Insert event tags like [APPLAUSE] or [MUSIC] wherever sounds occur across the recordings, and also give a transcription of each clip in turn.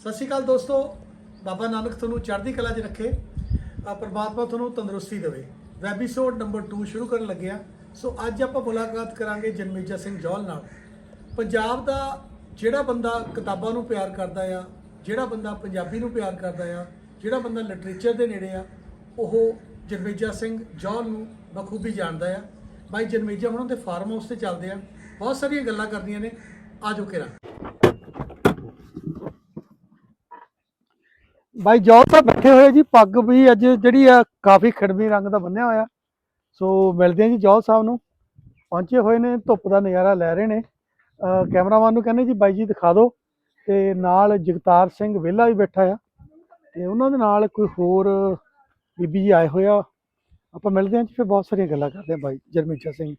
ਸਤਿ ਸ਼੍ਰੀ ਅਕਾਲ ਦੋਸਤੋ। ਬਾਬਾ ਨਾਨਕ ਤੁਹਾਨੂੰ ਚੜ੍ਹਦੀ ਕਲਾ 'ਚ ਰੱਖੇ। ਪਰਮਾਤਮਾ ਤੁਹਾਨੂੰ ਤੰਦਰੁਸਤੀ ਦੇਵੇ। ਵੈਬੀਸੋਡ ਨੰਬਰ 2 ਸ਼ੁਰੂ ਕਰਨ ਲੱਗਿਆ ਸੋ ਅੱਜ ਆਪਾਂ ਮੁਲਾਕਾਤ ਕਰਾਂਗੇ ਜਨਮੇਜਾ ਸਿੰਘ ਜੌਲ ਨਾਲ। ਪੰਜਾਬ ਦਾ ਜਿਹੜਾ ਬੰਦਾ ਕਿਤਾਬਾਂ ਨੂੰ ਪਿਆਰ ਕਰਦਾ ਆ, ਜਿਹੜਾ ਬੰਦਾ ਪੰਜਾਬੀ ਨੂੰ ਪਿਆਰ ਕਰਦਾ ਆ, ਜਿਹੜਾ ਬੰਦਾ ਲਿਟਰੇਚਰ ਦੇ ਨੇੜੇ ਆ, ਉਹ ਜਨਮੇਜਾ ਸਿੰਘ ਜੌਲ ਨੂੰ ਬਖੂਬੀ ਜਾਣਦਾ ਆ। ਬਾਈ ਜਨਮੇਜਾ ਉਹਨਾਂ ਦੇ ਫਾਰਮ ਹਾਊਸ ਤੇ ਚੱਲਦੇ ਆ। ਬਹੁਤ ਸਾਰੀਆਂ ਗੱਲਾਂ ਕਰਦੀਆਂ ਨੇ। ਆਜੋ ਕਿਰਾ ਬਾਈ ਜੌਲ ਤਾਂ ਬੈਠੇ ਹੋਏ ਜੀ, ਪੱਗ ਵੀ ਅੱਜ ਜਿਹੜੀ ਆ ਕਾਫੀ ਖੜਵੀ ਰੰਗ ਦਾ ਬੰਨਿਆ ਹੋਇਆ। ਸੋ ਮਿਲਦੇ ਆ ਜੀ ਜੌਲ ਸਾਹਿਬ ਨੂੰ। ਪਹੁੰਚੇ ਹੋਏ ਨੇ, ਧੁੱਪ ਦਾ ਨਜ਼ਾਰਾ ਲੈ ਰਹੇ ਨੇ। ਕੈਮਰਾਮੈਨ ਨੂੰ ਕਹਿੰਦੇ ਜੀ, ਬਾਈ ਜੀ ਦਿਖਾ ਦਿਓ। ਤੇ ਨਾਲ ਜਗਤਾਰ ਸਿੰਘ ਵਿਹਲਾ ਵੀ ਬੈਠਾ ਆ। ਤੇ ਉਹਨਾਂ ਦੇ ਨਾਲ ਕੋਈ ਹੋਰ ਬੀਬੀ ਜੀ ਆਏ ਹੋਏ ਆ। ਆਪਾਂ ਮਿਲਦੇ ਹਾਂ ਜੀ, ਫਿਰ ਬਹੁਤ ਸਾਰੀਆਂ ਗੱਲਾਂ ਕਰਦੇ ਹਾਂ ਬਾਈ ਜਰਮੀਚਾ ਸਿੰਘ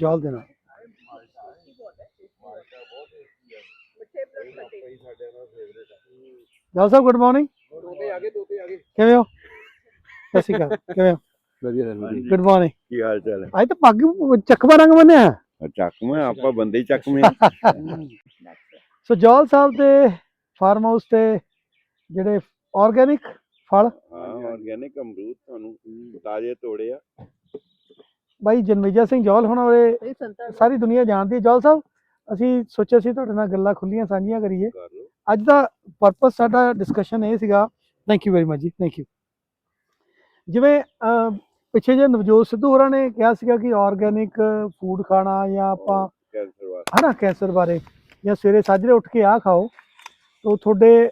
ਜੌਲ ਦੇ ਨਾਲ। ਜੌਲ ਸਾਹਿਬ, ਗੁੱਡ ਮਾਰਨਿੰਗ ਦੋਤੇ ਆ ਗਏ ਦੋਤੇ ਆ ਗਏ ਕਿਵੇਂ ਹੋ? ਸਤਿ ਸ਼੍ਰੀ ਅਕਾਲ। ਕਿਵੇਂ ਹੋ? ਵਧੀਆ ਰਹਿੰਦੀ ਗੁੱਡ ਮਾਰਨਿੰਗ ਕੀ ਹਾਲ ਚਾਲ ਹੈ? ਅੱਜ ਤਾਂ ਪੱਗ ਚੱਕਵਾ ਰੰਗ ਬੰਨਿਆ। ਚੱਕਵੇਂ ਆਪਾਂ ਬੰਦੇ ਹੀ ਚੱਕਵੇਂ। [LAUGHS] ਸੋ ਜੌਲ ਸਾਹਿਬ ਦੇ ਫਾਰਮ ਹਾਊਸ ਤੇ ਜਿਹੜੇ ਆਰਗੇਨਿਕ ਫਲ? ਹਾਂ ਆਰਗੈਨਿਕ ਅਮਰੂਦ ਤੁਹਾਨੂੰ ਤਾਜ਼ੇ ਤੋੜੇ ਆ। ਬਾਈ ਜਨਮੇਜਾ ਸਿੰਘ ਜੌਲ ਹੁਣ ਉਹਦੇ ਸਾਰੀ ਦੁਨੀਆ ਜਾਣਦੀ ਹੈ। ਜੌਲ ਸਾਹਿਬ ਅਸੀਂ ਸੋਚਿਆ ਸੀ ਤੁਹਾਡੇ ਨਾਲ ਗੱਲਾਂ ਖੁੱਲੀਆਂ ਸਾਂਝੀਆਂ ਕਰੀਏ। ਅੱਜ ਦਾ ਪਰਪਸ ਸਾਡਾ ਡਿਸਕਸ਼ਨ ਇਹ ਸੀਗਾ ਥੈਂਕ ਯੂ ਵੈਰੀ ਮਚ ਜੀ ਥੈਂਕ ਯੂ ਜਿਵੇਂ ਪਿੱਛੇ ਜੇ ਨਵਜੋਤ ਸਿੱਧੂ ਹੋਰਾਂ ਨੇ ਕਿਹਾ ਸੀਗਾ ਕਿ ਆਰਗੇਨਿਕ ਫੂਡ ਖਾਣਾ ਜਾਂ ਆਪਾਂ ਕੈਂਸਰ ਵਾਸਤੇ। ਹਨਾ ਕੈਂਸਰ ਬਾਰੇ ਜਾਂ ਸਵੇਰੇ ਸਾਜਰੇ ਉੱਠ ਕੇ ਆਹ ਖਾਓ। ਤੋ ਤੁਹਾਡੇ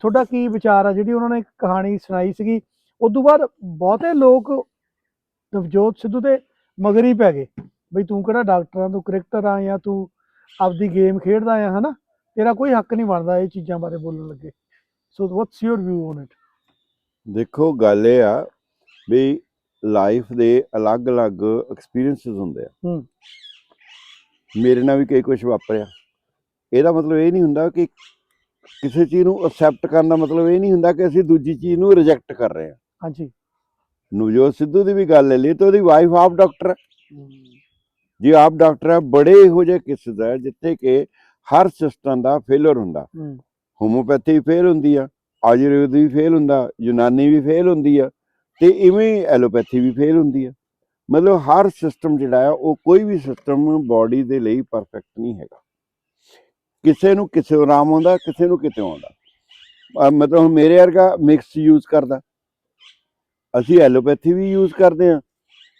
ਤੁਹਾਡਾ ਕੀ ਵਿਚਾਰ ਆ? ਜਿਹੜੀ ਉਹਨਾਂ ਨੇ ਕਹਾਣੀ ਸੁਣਾਈ ਸੀਗੀ ਉਸ ਤੋਂ ਬਾਅਦ ਬਹੁਤੇ ਲੋਕ ਨਵਜੋਤ ਸਿੱਧੂ ਦੇ ਮਗਰ ਹੀ ਪੈ ਗਏ। ਬਈ ਤੂੰ ਕਿਹੜਾ ਡਾਕਟਰ ਆ? ਤੂੰ ਕ੍ਰਿਕਟਰ ਆ ਜਾਂ ਤੂੰ ਆਪਦੀ ਗੇਮ ਖੇਡਦਾ ਆ ਹਨਾ? ਤੇਰਾ ਕੋਈ ਹੱਕ ਨਹੀਂ ਬਣਦਾ ਇਹ ਚੀਜ਼ਾਂ ਬਾਰੇ ਬੋਲਣ ਲੱਗੇ। So what's your view on it ਦੇਖੋ ਗੱਲ ਇਹ ਆ ਵੀ ਲਾਈਫ ਦੇ ਅਲੱਗ-ਅਲੱਗ ਐਕਸਪੀਰੀਐਂਸਸ ਹੁੰਦੇ ਆ। ਹੂੰ। ਮੇਰੇ ਨਾਲ ਵੀ ਕਈ ਕੁਝ ਵਾਪਰਿਆ। ਇਹਦਾ ਮਤਲਬ ਇਹ ਨਹੀਂ ਹੁੰਦਾ ਕਿ ਕਿਸੇ ਚੀਜ਼ ਨੂੰ ਅਕਸੈਪਟ ਕਰਨ ਦਾ ਮਤਲਬ ਇਹ ਨਹੀਂ ਹੁੰਦਾ ਕਿ ਅਸੀਂ ਦੂਜੀ ਚੀਜ਼ ਨੂੰ ਰਿਜੈਕਟ ਕਰ ਰਹੇ ਹਾਂ ਹਾਂਜੀ। ਨਵਜੋਤ ਸਿੱਧੂ ਦੀ ਵੀ ਗੱਲ ਲੈ ਲਈ ਤਾਂ ਉਹਦੀ ਵਾਈਫ ਆਪ ਡਾਕਟਰ ਹੈ। ਜੀ ਆਪ ਡਾਕਟਰ ਹੈ ਬੜੇ ਇਹੋ ਜਿਹੇ ਕੇਸਿਸ ਹੈ ਜਿੱਥੇ ਕਿ ਹਰ ਸਿਸਟਮ ਦਾ ਫੇਲਰ ਹੁੰਦਾ। ਹੋਮੋਪੈਥੀ ਵੀ ਫੇਲ ਹੁੰਦੀ ਆ, ਆਯੁਰਵੇਦ ਵੀ ਫੇਲ ਹੁੰਦਾ, ਯੂਨਾਨੀ ਵੀ ਫੇਲ ਹੁੰਦੀ ਆ, ਤੇ ਇਵੇਂ ਐਲੋਪੈਥੀ ਵੀ ਫੇਲ ਹੁੰਦੀ ਆ। ਮਤਲਬ ਹਰ ਸਿਸਟਮ ਜਿਹੜਾ ਆ, ਉਹ ਕੋਈ ਵੀ ਸਿਸਟਮ ਬਾਡੀ ਦੇ ਲਈ ਪਰਫੈਕਟ ਨਹੀਂ ਹੈਗਾ। ਕਿਸੇ ਨੂੰ ਕਿਸੇ ਆਰਾਮ ਆਉਂਦਾ, ਕਿਸੇ ਨੂੰ ਕਿਤੇ ਆਉਂਦਾ। ਮਤਲਬ ਹੁਣ ਮੇਰੇ ਵਰਗਾ ਮਿਕਸ ਯੂਜ਼ ਕਰਦਾ। ਅਸੀਂ ਐਲੋਪੈਥੀ ਵੀ ਯੂਜ਼ ਕਰਦੇ ਆ,